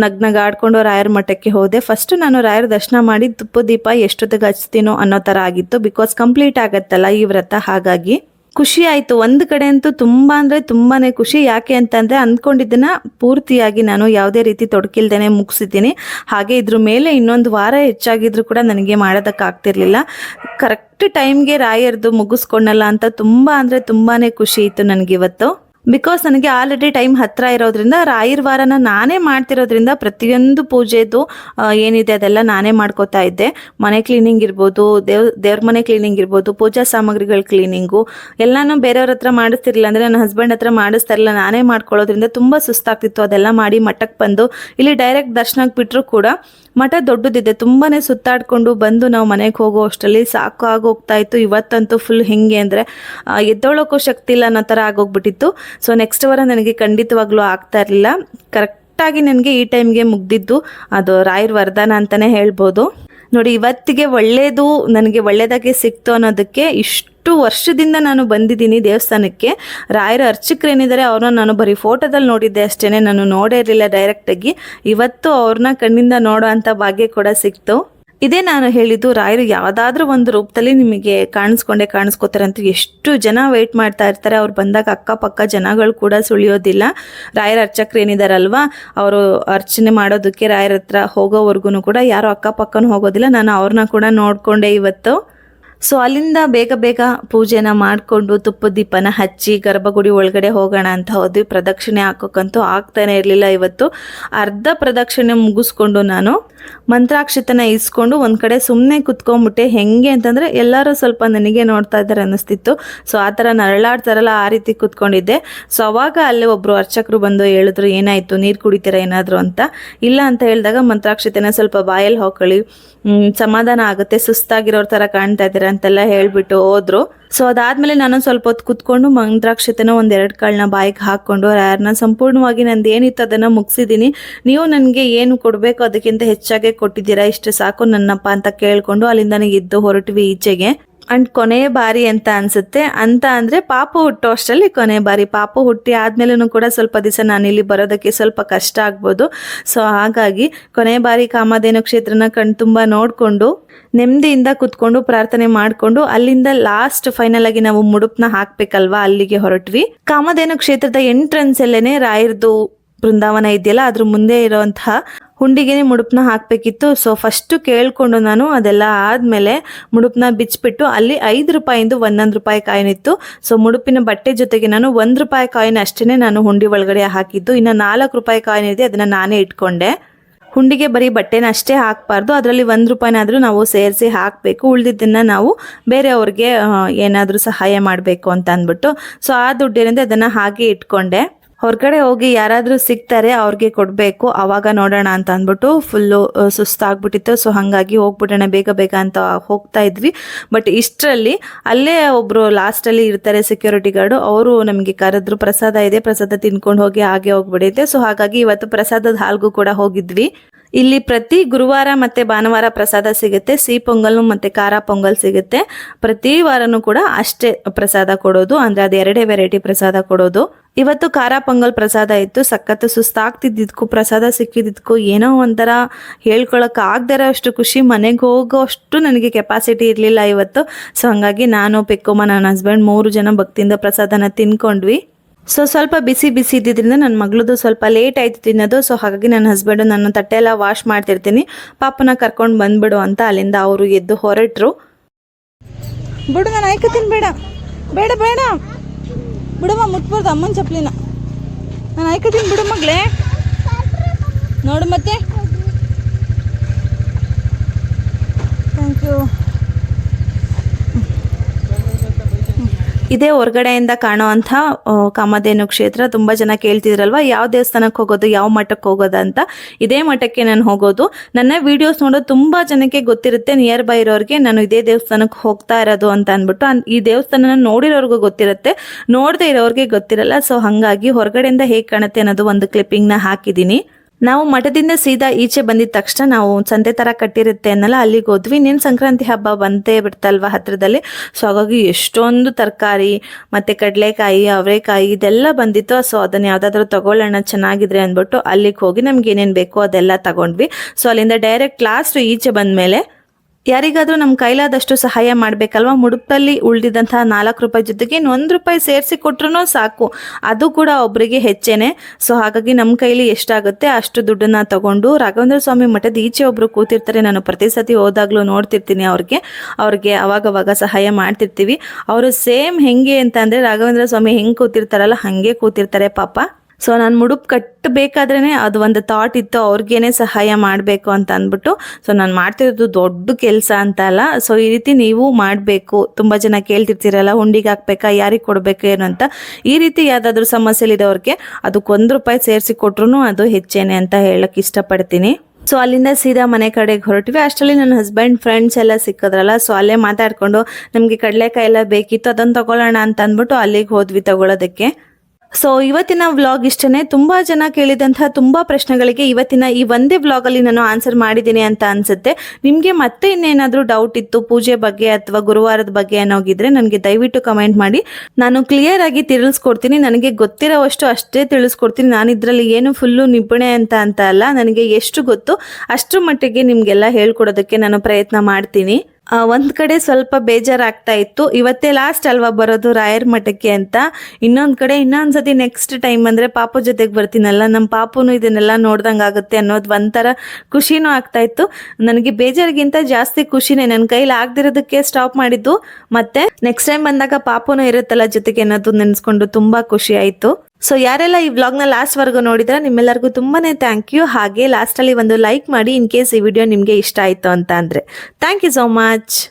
ನಗ್ನಗಾಡ್ಕೊಂಡು ರಾಯರ ಮಠಕ್ಕೆ ಹೋದೆ. ಫಸ್ಟ್ ನಾನು ರಾಯರ ದರ್ಶನ ಮಾಡಿ ತುಪ್ಪ ದೀಪ ಎಷ್ಟೊತ್ತಿಗೆ ಹಚ್ತೀನೋ ಅನ್ನೋ ಥರ ಆಗಿತ್ತು. ಬಿಕಾಸ್ ಕಂಪ್ಲೀಟ್ ಆಗತ್ತಲ್ಲ ಈ ವ್ರತ, ಹಾಗಾಗಿ. ಖುಷಿ ಆಯಿತು. ಒಂದು ಕಡೆ ಅಂತೂ ತುಂಬ ಅಂದರೆ ತುಂಬಾ ಖುಷಿ. ಯಾಕೆ ಅಂತಂದರೆ ಅಂದ್ಕೊಂಡಿದ್ದನ್ನ ಪೂರ್ತಿಯಾಗಿ ನಾನು ಯಾವುದೇ ರೀತಿ ತೊಡಕಿಲ್ದೇನೆ ಮುಗಿಸಿದ್ದೀನಿ. ಹಾಗೆ ಇದ್ರ ಮೇಲೆ ಇನ್ನೊಂದು ವಾರ ಹೆಚ್ಚಾಗಿದ್ರು ಕೂಡ ನನಗೆ ಮಾಡೋದಕ್ಕಾಗ್ತಿರ್ಲಿಲ್ಲ. ಕರೆಕ್ಟ್ ಟೈಮ್ಗೆ ರಾಯರ್ದು ಮುಗಿಸ್ಕೊಂಡಲ್ಲ ಅಂತ ತುಂಬ ಅಂದರೆ ತುಂಬಾ ಖುಷಿ ಇತ್ತು ನನಗಿವತ್ತು. ಬಿಕಾಸ್ ನನಗೆ ಆಲ್ರೆಡಿ ಟೈಮ್ ಹತ್ರ ಇರೋದ್ರಿಂದ ರಾಯರ ನಾನೇ ಮಾಡ್ತಿರೋದ್ರಿಂದ ಪ್ರತಿಯೊಂದು ಪೂಜೆದು ಏನಿದೆ ಅದೆಲ್ಲ ನಾನೇ ಮಾಡ್ಕೋತಾ ಇದ್ದೆ. ಮನೆ ಕ್ಲೀನಿಂಗ್ ಇರ್ಬೋದು, ದೇವ್, ದೇವ್ರ ಮನೆ ಕ್ಲೀನಿಂಗ್ ಇರ್ಬೋದು, ಪೂಜಾ ಸಾಮಗ್ರಿಗಳ ಕ್ಲೀನಿಂಗು ಎಲ್ಲಾನು ಬೇರೆಯವ್ರ ಹತ್ರ ಮಾಡಿಸ್ತಿರ್ಲಿಲ್ಲ ಅಂದರೆ ನನ್ನ ಹಸ್ಬೆಂಡ್ ಹತ್ರ ಮಾಡಿಸ್ತಾ ಇರಲಿಲ್ಲ ನಾನೇ ಮಾಡ್ಕೊಳ್ಳೋದ್ರಿಂದ ತುಂಬ ಸುಸ್ತಾಗ್ತಿತ್ತು. ಅದೆಲ್ಲ ಮಾಡಿ ಮಠಕ್ಕೆ ಬಂದು, ಇಲ್ಲಿ ಡೈರೆಕ್ಟ್ ದರ್ಶನಕ್ಕೆ ಬಿಟ್ಟರು ಕೂಡ ಮಠ ದೊಡ್ಡದಿದೆ, ತುಂಬಾನೇ ಸುತ್ತಾಡ್ಕೊಂಡು ಬಂದು ನಾವು ಮನೆಗೆ ಹೋಗೋ ಅಷ್ಟರಲ್ಲಿ ಸಾಕು ಆಗೋಗ್ತಾ ಇತ್ತು. ಇವತ್ತಂತೂ ಫುಲ್ ಹೆಂಗೆ ಅಂದರೆ ಎದ್ದೊಳಕ್ಕೂ ಶಕ್ತಿ ಇಲ್ಲ ಅನ್ನೋ ಥರ ಆಗೋಗ್ಬಿಟ್ಟಿತ್ತು. ಸೊ ನೆಕ್ಸ್ಟ್ ವಾರ ನನಗೆ ಖಂಡಿತವಾಗ್ಲೂ ಆಗ್ತಾ ಇರಲಿಲ್ಲ. ಕರೆಕ್ಟಾಗಿ ನನಗೆ ಈ ಟೈಮ್ಗೆ ಮುಗ್ದಿದ್ದು. ಅದು ರಾಯರ್ ವರದಾನ ಅಂತಲೇ ಹೇಳ್ಬೋದು. ನೋಡಿ, ಇವತ್ತಿಗೆ ಒಳ್ಳೆಯದು ನನಗೆ ಒಳ್ಳೆಯದಾಗಿ ಸಿಕ್ತು ಅನ್ನೋದಕ್ಕೆ ಇಷ್ಟು ವರ್ಷದಿಂದ ನಾನು ಬಂದಿದ್ದೀನಿ ದೇವಸ್ಥಾನಕ್ಕೆ. ರಾಯರ ಅರ್ಚಕರೇನಿದ್ದಾರೆ ಅವ್ರನ್ನ ನಾನು ಬರೀ ಫೋಟೋದಲ್ಲಿ ನೋಡಿದ್ದೆ ಅಷ್ಟೇ ನಾನು ನೋಡೇ ಇರಲಿಲ್ಲ ಡೈರೆಕ್ಟಾಗಿ ಇವತ್ತು ಅವ್ರನ್ನ ಕಣ್ಣಿಂದ ನೋಡೋ ಅಂಥ ಭಾಗ್ಯ ಕೂಡ ಸಿಕ್ತು. ಇದೇ ನಾನು ಹೇಳಿದ್ದು, ರಾಯರು ಯಾವುದಾದ್ರೂ ಒಂದು ರೂಪದಲ್ಲಿ ನಿಮಗೆ ಕಾಣಿಸ್ಕೊಂಡೆ ಕಾಣಿಸ್ಕೋತಾರೆ ಅಂತ ಎಷ್ಟು ಜನ ವೆಯ್ಟ್ ಮಾಡ್ತಾ ಇರ್ತಾರೆ. ಅವ್ರು ಬಂದಾಗ ಅಕ್ಕಪಕ್ಕ ಜನಗಳು ಕೂಡ ಸುಳಿಯೋದಿಲ್ಲ. ರಾಯರ ಅರ್ಚಕರು ಏನಿದಾರಲ್ವಾ, ಅವರು ಅರ್ಚನೆ ಮಾಡೋದಕ್ಕೆ ರಾಯರ ಹತ್ರ ಹೋಗೋವರೆಗೂ ಕೂಡ ಯಾರು ಅಕ್ಕಪಕ್ಕನೂ ಹೋಗೋದಿಲ್ಲ. ನಾನು ಅವ್ರನ್ನ ಕೂಡ ನೋಡಿಕೊಂಡೆ ಇವತ್ತು. ಸೊ ಅಲ್ಲಿಂದ ಬೇಗ ಬೇಗ ಪೂಜೆನ ಮಾಡಿಕೊಂಡು ತುಪ್ಪದ ದೀಪನ ಹಚ್ಚಿ ಗರ್ಭಗುಡಿ ಒಳಗಡೆ ಹೋಗೋಣ ಅಂತ ಹೋದ್ವಿ. ಪ್ರದಕ್ಷಿಣೆ ಹಾಕೋಕ್ಕಂತೂ ಆಗ್ತಾನೆ ಇರಲಿಲ್ಲ ಇವತ್ತು. ಅರ್ಧ ಪ್ರದಕ್ಷಿಣೆ ಮುಗಿಸ್ಕೊಂಡು ನಾನು ಮಂತ್ರಾಕ್ಷತನ ಇಸ್ಕೊಂಡು ಒಂದು ಕಡೆ ಸುಮ್ಮನೆ ಕುತ್ಕೊಂಡ್ಬಿಟ್ಟೆ. ಹೆಂಗೆ ಅಂತಂದರೆ ಎಲ್ಲರೂ ಸ್ವಲ್ಪ ನನಗೆ ನೋಡ್ತಾ ಇದ್ದಾರೆ ಅನ್ನಿಸ್ತಿತ್ತು. ಸೊ ಆ ಥರ ನರಳಾಡ್ತಾರಲ್ಲ ಆ ರೀತಿ ಕುತ್ಕೊಂಡಿದ್ದೆ. ಸೊ ಅವಾಗ ಅಲ್ಲೇ ಒಬ್ಬರು ಅರ್ಚಕರು ಬಂದು ಹೇಳಿದ್ರು, ಏನಾಯಿತು, ನೀರು ಕುಡಿತೀರ ಏನಾದರೂ ಅಂತ. ಇಲ್ಲ ಅಂತ ಹೇಳಿದಾಗ ಮಂತ್ರಾಕ್ಷತೆನ ಸ್ವಲ್ಪ ಬಾಯಲ್ಲಿ ಹಾಕೊಳ್ಳಿ. ಸಮಾಧಾನ ಆಗುತ್ತೆ ಸುಸ್ತಾಗಿರೋ ಥರ ಕಾಣ್ತಾ ಇದ್ದೀರ ಅಂತೆಲ್ಲ ಹೇಳ್ಬಿಟ್ಟು ಹೋದ್ರು. ಸೊ ಅದಾದ್ಮೇಲೆ ನಾನು ಸ್ವಲ್ಪ ಹೊತ್ತು ಕುತ್ಕೊಂಡು ಮಂತ್ರಾಕ್ಷತೆನ ಒಂದ್ ಎರಡು ಕಾಳನ್ನ ಬಾಯಿಗೆ ಹಾಕೊಂಡು ಯಾರನ್ನ ಸಂಪೂರ್ಣವಾಗಿ ನಂದು ಏನಿತ್ತು ಅದನ್ನ ಮುಗಿಸಿದ್ದೀನಿ ನೀವು ನನಗೆ ಏನು ಕೊಡಬೇಕು ಅದಕ್ಕಿಂತ ಹೆಚ್ಚಾಗೆ ಕೊಟ್ಟಿದ್ದೀರಾ, ಇಷ್ಟು ಸಾಕು ನನ್ನಪ್ಪ ಅಂತ ಕೇಳ್ಕೊಂಡು ಅಲ್ಲಿಂದ ನನಗೆ ಇದ್ದು ಹೊರಟ್ವಿ ಈಚೆಗೆ. ಅಂಡ್ ಕೊನೆಯ ಬಾರಿ ಅಂತ ಅನ್ಸುತ್ತೆ? ಅಂತ ಅಂದ್ರೆ ಪಾಪು ಹುಟ್ಟೋ ಅಷ್ಟರಲ್ಲಿ ಕೊನೆ ಬಾರಿ. ಪಾಪು ಹುಟ್ಟಿ ಆದ್ಮೇಲೂ ಕೂಡ ಸ್ವಲ್ಪ ದಿವಸ ನಾನು ಇಲ್ಲಿ ಬರೋದಕ್ಕೆ ಸ್ವಲ್ಪ ಕಷ್ಟ ಆಗ್ಬೋದು. ಸೊ ಹಾಗಾಗಿ ಕೊನೆ ಬಾರಿ ಕಾಮಧೇನು ಕ್ಷೇತ್ರನ ಕಣ್ ತುಂಬ ನೋಡಿಕೊಂಡು, ನೆಮ್ಮದಿಯಿಂದ ಕುತ್ಕೊಂಡು, ಪ್ರಾರ್ಥನೆ ಮಾಡಿಕೊಂಡು, ಅಲ್ಲಿಂದ ಲಾಸ್ಟ್ ಫೈನಲ್ ಆಗಿ ನಾವು ಮುಡುಪ್ನ ಹಾಕ್ಬೇಕಲ್ವಾ? ಅಲ್ಲಿಗೆ ಹೊರಟ್ವಿ. ಕಾಮಧೇನು ಕ್ಷೇತ್ರದ ಎಂಟ್ರೆನ್ಸ್ ಅಲ್ಲೇನೆ ರಾಯರ್ದು ಬೃಂದಾವನ ಇದೆಯಲ್ಲ, ಅದ್ರ ಮುಂದೆ ಇರುವಂತಹ ಹುಂಡಿಗೆನೆ ಮುಡುಪ್ನ ಹಾಕಬೇಕಿತ್ತು. ಸೊ ಫಸ್ಟು ಕೇಳ್ಕೊಂಡು ನಾನು ಅದೆಲ್ಲ ಆದಮೇಲೆ ಮುಡುಪ್ನ ಬಿಚ್ಚಿಬಿಟ್ಟು ಅಲ್ಲಿ ಐದು ರೂಪಾಯಿಂದ ಒಂದೊಂದು ರೂಪಾಯಿ ಕಾಯಿನ್ ಇತ್ತು. ಸೊ ಮುಡುಪಿನ ಬಟ್ಟೆ ಜೊತೆಗೆ ನಾನು ಒಂದು ರೂಪಾಯಿ ಕಾಯಿನ್ ಅಷ್ಟೇ ನಾನು ಹುಂಡಿ ಒಳಗಡೆ ಹಾಕಿದ್ದು. ಇನ್ನು ನಾಲ್ಕು ರೂಪಾಯಿ ಕಾಯಿನ್ ಇದೆ, ಅದನ್ನು ನಾನೇ ಇಟ್ಕೊಂಡೆ. ಹುಂಡಿಗೆ ಬರೀ ಬಟ್ಟೆನ ಅಷ್ಟೇ ಹಾಕಬಾರ್ದು. ಅದರಲ್ಲಿ ಒಂದು ರೂಪಾಯಿನಾದರೂ ನಾವು ಸೇರಿಸಿ ಹಾಕಬೇಕು. ಉಳಿದಿದ್ದನ್ನು ನಾವು ಬೇರೆಯವ್ರಿಗೆ ಏನಾದರೂ ಸಹಾಯ ಮಾಡಬೇಕು ಅಂತ ಅಂದ್ಬಿಟ್ಟು. ಸೊ ಆ ದುಡ್ಡಿನಿಂದ ಅದನ್ನು ಹಾಗೆ ಇಟ್ಕೊಂಡೆ. ಹೊರಗಡೆ ಹೋಗಿ ಯಾರಾದರೂ ಸಿಗ್ತಾರೆ ಅವ್ರಿಗೆ ಕೊಡಬೇಕು. ಆವಾಗ ನೋಡೋಣ ಅಂತ ಅಂದ್ಬಿಟ್ಟು ಫುಲ್ಲು ಸುಸ್ತಾಗ್ಬಿಟ್ಟಿತ್ತು. ಸೊ ಹಾಗಾಗಿ ಹೋಗ್ಬಿಡೋಣ, ಬೇಗ ಬೇಗ ಅಂತ ಹೋಗ್ತಾ ಇದ್ವಿ. ಬಟ್ ಇಷ್ಟರಲ್ಲಿ ಅಲ್ಲೇ ಒಬ್ಬರು ಲಾಸ್ಟಲ್ಲಿ ಇರ್ತಾರೆ ಸೆಕ್ಯೂರಿಟಿ ಗಾರ್ಡು ಅವರು ನಮಗೆ ಕರೆದ್ರು, ಪ್ರಸಾದ ಇದೆ, ಪ್ರಸಾದ ತಿನ್ಕೊಂಡು ಹೋಗಿ ಹಾಗೆ ಹೋಗ್ಬಿಡೈತೆ. ಸೊ ಹಾಗಾಗಿ ಇವತ್ತು ಪ್ರಸಾದದ ಹಾಲ್ಗೂ ಕೂಡ ಹೋಗಿದ್ವಿ. ಇಲ್ಲಿ ಪ್ರತಿ ಗುರುವಾರ ಮತ್ತೆ ಭಾನುವಾರ ಪ್ರಸಾದ ಸಿಗುತ್ತೆ. ಸಿಹಿ ಪೊಂಗಲ್ ಮತ್ತೆ ಖಾರ ಪೊಂಗಲ್ ಸಿಗುತ್ತೆ. ಪ್ರತಿ ವಾರನೂ ಕೂಡ ಅಷ್ಟೇ ಪ್ರಸಾದ ಕೊಡೋದು. ಅಂದ್ರೆ ಅದು ಎರಡೇ ವೆರೈಟಿ ಪ್ರಸಾದ ಕೊಡೋದು. ಇವತ್ತು ಖಾರ ಪೊಂಗಲ್ ಪ್ರಸಾದ ಇತ್ತು. ಸಖತ್ತು ಸುಸ್ತಾಗ್ತಿದ್ದಿದ್ಕು, ಪ್ರಸಾದ ಸಿಕ್ಕಿದ್ದಕ್ಕೂ ಏನೋ ಒಂಥರ ಹೇಳ್ಕೊಳಕ್ ಇರೋ ಅಷ್ಟು ಖುಷಿ. ಮನೆಗೆ ಹೋಗೋ ಅಷ್ಟು ನನಗೆ ಕೆಪಾಸಿಟಿ ಇರಲಿಲ್ಲ ಇವತ್ತು. ಸೊ ಹಂಗಾಗಿ ನಾನು, ಪೆಕ್ಕಮ್ಮ, ನನ್ನ ಹಸ್ಬೆಂಡ್ ಮೂರು ಜನ ಭಕ್ತಿಯಿಂದ ಪ್ರಸಾದನ ತಿನ್ಕೊಂಡ್ವಿ. ಸೊ ಸ್ವಲ್ಪ ಬಿಸಿ ಬಿಸಿ ಇದ್ದಿದ್ರಿಂದ ನನ್ನ ಮಗಳದು ಸ್ವಲ್ಪ ಲೇಟ್ ಆಯ್ತು ತಿನ್ನೋದು. ಸೊ ಹಾಗಾಗಿ ನನ್ನ ಹಸ್ಬೆಂಡು ನನ್ನ ತಟ್ಟೆ ಎಲ್ಲ ವಾಶ್ ಮಾಡ್ತಿರ್ತೀನಿ. ಪಾಪನ ಕರ್ಕೊಂಡು ಬಂದ್ಬಿಡು ಅಂತ ಅಲ್ಲಿಂದ ಅವರು ಎದ್ದು ಹೊರಟ್ರು.
ಬಿಡು ನಾನು ಆಯ್ಕೆ ಬೇಡ ಬೇಡ ಬೇಡ. ಬಿಡಮ್ಮ ಮುಟ್ಬಾರ್ದು ಅಮ್ಮನ ಚಪ್ಲಿನ ನಾನು ಆಯ್ಕತೀನಿ ಬಿಡು ಮಗಳೇ. ನೋಡು ಮತ್ತೆ. ಥ್ಯಾಂಕ್ ಯು
ಇದೇ ಹೊರಗಡೆಯಿಂದ ಕಾಣುವಂಥ ಆ, ಕಾಮಧೇನು ಕ್ಷೇತ್ರ ತುಂಬ ಜನ ಕೇಳ್ತಿದ್ರಲ್ವಾ? ಯಾವ ದೇವಸ್ಥಾನಕ್ಕೆ ಹೋಗೋದು ಯಾವ ಮಠಕ್ಕೆ ಹೋಗೋದು ಅಂತ? ಇದೇ ಮಠಕ್ಕೆ ನಾನು ಹೋಗೋದು. ನನ್ನ ವಿಡಿಯೋಸ್ ನೋಡೋದು ತುಂಬ ಜನಕ್ಕೆ ಗೊತ್ತಿರುತ್ತೆ. ನಿಯರ್ ಬೈ ಇರೋರಿಗೆ ನಾನು ಇದೇ ದೇವಸ್ಥಾನಕ್ಕೆ ಹೋಗ್ತಾ ಇರೋದು ಅಂತ ಅಂದ್ಬಿಟ್ಟು ಈ ದೇವಸ್ಥಾನನ ನೋಡಿರೋರ್ಗೂ ಗೊತ್ತಿರುತ್ತೆ. ನೋಡದೆ ಇರೋರಿಗೆ ಗೊತ್ತಿರಲ್ಲ. ಸೊ ಹಾಗಾಗಿ ಹೊರಗಡೆಯಿಂದ ಹೇಗೆ ಕಾಣುತ್ತೆ ಅನ್ನೋದು ಒಂದು ಕ್ಲಿಪ್ಪಿಂಗ್ನ ಹಾಕಿದ್ದೀನಿ ನಾವು ಮಠದಿಂದ ಸೀದಾ ಈಚೆ ಬಂದಿದ ತಕ್ಷಣ ನಾವು ಸಂತೆ ತರ ಕಟ್ಟಿರುತ್ತೆ ಅನ್ನಲ್ಲ, ಅಲ್ಲಿಗೆ ಹೋದ್ವಿ. ಇನ್ನೇನು ಸಂಕ್ರಾಂತಿ ಹಬ್ಬ ಬಂತೇ ಬಿಡ್ತಲ್ವ ಹತ್ರದಲ್ಲಿ? ಸೊ ಹಾಗಾಗಿ ಎಷ್ಟೊಂದು ತರಕಾರಿ, ಮತ್ತೆ ಕಡಲೆಕಾಯಿ, ಅವರೆಕಾಯಿ ಇದೆಲ್ಲ ಬಂದಿತ್ತು. ಸೊ ಅದನ್ನ ಯಾವ್ದಾದ್ರು ತಗೊಳ್ಳೋಣ, ಚೆನ್ನಾಗಿದ್ರೆ ಅಂದ್ಬಿಟ್ಟು ಅಲ್ಲಿಗೆ ಹೋಗಿ ನಮ್ಗೆ ಏನೇನು ಬೇಕೋ ಅದೆಲ್ಲ ತಗೊಂಡ್ವಿ. ಸೊ ಅಲ್ಲಿಂದ ಡೈರೆಕ್ಟ್ ಲಾಸ್ಟ್ ಈಚೆ ಬಂದ್ಮೇಲೆ ಯಾರಿಗಾದ್ರೂ ನಮ್ಮ ಕೈಲಾದಷ್ಟು ಸಹಾಯ ಮಾಡಬೇಕಲ್ವಾ? ಮುಡುಪಲ್ಲಿ ಉಳಿದಿದ್ದಂತಹ ನಾಲ್ಕು ರೂಪಾಯಿ ಜೊತೆಗೆ ಒಂದು ರೂಪಾಯಿ ಸೇರಿಸಿ ಕೊಟ್ರೂ ಸಾಕು. ಅದು ಕೂಡ ಒಬ್ಬರಿಗೆ ಹೆಚ್ಚೇನೆ. ಸೊ ಹಾಗಾಗಿ ನಮ್ಮ ಕೈಲಿ ಎಷ್ಟಾಗುತ್ತೆ ಅಷ್ಟು ದುಡ್ಡನ್ನ ತಗೊಂಡು ರಾಘವೇಂದ್ರ ಸ್ವಾಮಿ ಮಠದ ಈಚೆ ಒಬ್ರು ಕೂತಿರ್ತಾರೆ. ನಾನು ಪ್ರತಿ ಸತಿ ಹೋದಾಗ್ಲೂ ನೋಡ್ತಿರ್ತೀನಿ ಅವ್ರಿಗೆ. ಅವ್ರಿಗೆ ಅವಾಗವಾಗ ಸಹಾಯ ಮಾಡ್ತಿರ್ತೀವಿ. ಅವರು ಸೇಮ್ ಹೆಂಗೆ ಅಂತ ಅಂದ್ರೆ ರಾಘವೇಂದ್ರ ಸ್ವಾಮಿ ಹೆಂಗೆ ಕೂತಿರ್ತಾರಲ್ಲ, ಹಾಗೆ ಕೂತಿರ್ತಾರೆ ಪಾಪ. ಸೊ ನಾನು ಮುಡುಪು ಕಟ್ಟಬೇಕಾದ್ರೇ ಅದು ಒಂದು ಥಾಟ್ ಇತ್ತು, ಅವ್ರಿಗೇನೆ ಸಹಾಯ ಮಾಡಬೇಕು ಅಂತ ಅಂದ್ಬಿಟ್ಟು. ಸೊ ನಾನು ಮಾಡ್ತಿರೋದು ದೊಡ್ಡ ಕೆಲಸ ಅಂತ ಅಲ್ಲ. ಸೊ ಈ ರೀತಿ ನೀವು ಮಾಡಬೇಕು. ತುಂಬ ಜನ ಕೇಳ್ತಿರ್ತೀರಲ್ಲ, ಹುಂಡಿಗೆ ಹಾಕ್ಬೇಕಾ, ಯಾರಿಗೆ ಕೊಡಬೇಕು, ಏನು ಅಂತ. ಈ ರೀತಿ ಯಾವುದಾದ್ರೂ ಸಮಸ್ಯೆಲಿದ್ದವ್ರಿಗೆ ಅದಕ್ಕೆ ಒಂದು ರೂಪಾಯಿ ಸೇರಿಸಿ ಕೊಟ್ರು ಅದು ಹೆಚ್ಚೇನೆ ಅಂತ ಹೇಳಕ್ಕೆ ಇಷ್ಟಪಡ್ತೀನಿ. ಸೊ ಅಲ್ಲಿಂದ ಸೀದಾ ಮನೆ ಕಡೆಗೆ ಹೊರಟಿವಿ. ಅಷ್ಟರಲ್ಲಿ ನನ್ನ ಹಸ್ಬೆಂಡ್ ಫ್ರೆಂಡ್ಸ್ ಎಲ್ಲ ಸಿಕ್ಕಿದ್ರಲ್ಲ. ಸೊ ಅಲ್ಲೇ ಮಾತಾಡ್ಕೊಂಡು, ನಮಗೆ ಕಡಲೆಕಾಯಿ ಎಲ್ಲ ಬೇಕಿತ್ತು ಅದನ್ನು ತಗೊಳ್ಳೋಣ ಅಂತ ಅಂದ್ಬಿಟ್ಟು ಅಲ್ಲಿಗೆ ಹೋದ್ವಿ ತಗೊಳ್ಳೋದಕ್ಕೆ ಸೊ ಇವತ್ತಿನ ವ್ಲಾಗ್ ಇಷ್ಟನೇ ತುಂಬಾ ಜನ ಕೇಳಿದಂತಹ ತುಂಬಾ ಪ್ರಶ್ನೆಗಳಿಗೆ ಇವತ್ತಿನ ಈ ಒಂದೇ ವ್ಲಾಗ್ ಅಲ್ಲಿ ನಾನು ಆನ್ಸರ್ ಮಾಡಿದ್ದೀನಿ ಅಂತ ಅನ್ಸುತ್ತೆ. ನಿಮ್ಗೆ ಮತ್ತೆ ಇನ್ನೇನಾದ್ರೂ ಡೌಟ್ ಇತ್ತು, ಪೂಜೆ ಬಗ್ಗೆ ಅಥವಾ ಗುರುವಾರದ ಬಗ್ಗೆ ಅನ್ನೋಗಿದ್ರೆ ನನಗೆ ದಯವಿಟ್ಟು ಕಮೆಂಟ್ ಮಾಡಿ. ನಾನು ಕ್ಲಿಯರ್ ಆಗಿ ತಿಳಿಸ್ಕೊಡ್ತೀನಿ ನನಗೆ ಗೊತ್ತಿರೋವಷ್ಟು ಅಷ್ಟೇ ತಿಳಿಸ್ಕೊಡ್ತೀನಿ ನಾನು ಇದರಲ್ಲಿ ಏನು ಫುಲ್ಲು ನಿಪುಣೆ ಅಂತ ಅಂತ ಅಲ್ಲ. ನನಗೆ ಎಷ್ಟು ಗೊತ್ತು ಅಷ್ಟರ ಮಟ್ಟಿಗೆ ನಿಮ್ಗೆಲ್ಲ ಹೇಳ್ಕೊಡೋದಕ್ಕೆ ನಾನು ಪ್ರಯತ್ನ ಮಾಡ್ತೀನಿ. ಒಂದ್ ಕಡೆ ಸ್ವಲ್ಪ ಬೇಜಾರಾಗ್ತಾ ಇತ್ತು. ಇವತ್ತೇ ಲಾಸ್ಟ್ ಅಲ್ವಾ ಬರೋದು ರಾಯರ್ ಮಠಕ್ಕೆ ಅಂತ. ಇನ್ನೊಂದ್ ಕಡೆ, ಇನ್ನೊಂದ್ಸತಿ ನೆಕ್ಸ್ಟ್ ಟೈಮ್ ಅಂದ್ರೆ ಪಾಪು ಜೊತೆಗೆ ಬರ್ತೀನಲ್ಲ ನಮ್ಮ ಪಾಪುನು ಇದನ್ನೆಲ್ಲ ನೋಡ್ದಂಗ್ ಆಗುತ್ತೆ ಅನ್ನೋದು ಒಂಥರ ಖುಷಿನೂ ಆಗ್ತಾ ಇತ್ತು. ನನಗೆ ಬೇಜಾರಿಗಿಂತ ಜಾಸ್ತಿ ಖುಷಿನೇ ನನ್ನ ಕೈಲಿ ಆಗ್ದಿರೋದಕ್ಕೆ ಸ್ಟಾಪ್ ಮಾಡಿದ್ದು. ಮತ್ತೆ ನೆಕ್ಸ್ಟ್ ಟೈಮ್ ಬಂದಾಗ ಪಾಪುನು ಇರುತ್ತಲ್ಲ ಜೊತೆಗೆ ಅನ್ನೋದು ನೆನೆಸ್ಕೊಂಡು ತುಂಬಾ ಖುಷಿ ಆಯ್ತು. ಸೊ ಯಾರೆಲ್ಲ ಈ ವ್ಲಾಗ್ನ ಲಾಸ್ಟ್ ವರ್ಗು ನೋಡಿದ್ರೆ ನಿಮ್ಮೆಲ್ಲರಿಗೂ ತುಂಬಾನೇ ಥ್ಯಾಂಕ್ ಯು ಹಾಗೆ ಲಾಸ್ಟಲ್ಲಿ ಒಂದು ಲೈಕ್ ಮಾಡಿ ಇನ್ ಕೇಸ್ ಈ ವಿಡಿಯೋ ನಿಮಗೆ ಇಷ್ಟ ಆಯಿತು ಅಂತ ಅಂದರೆ. Thank you so much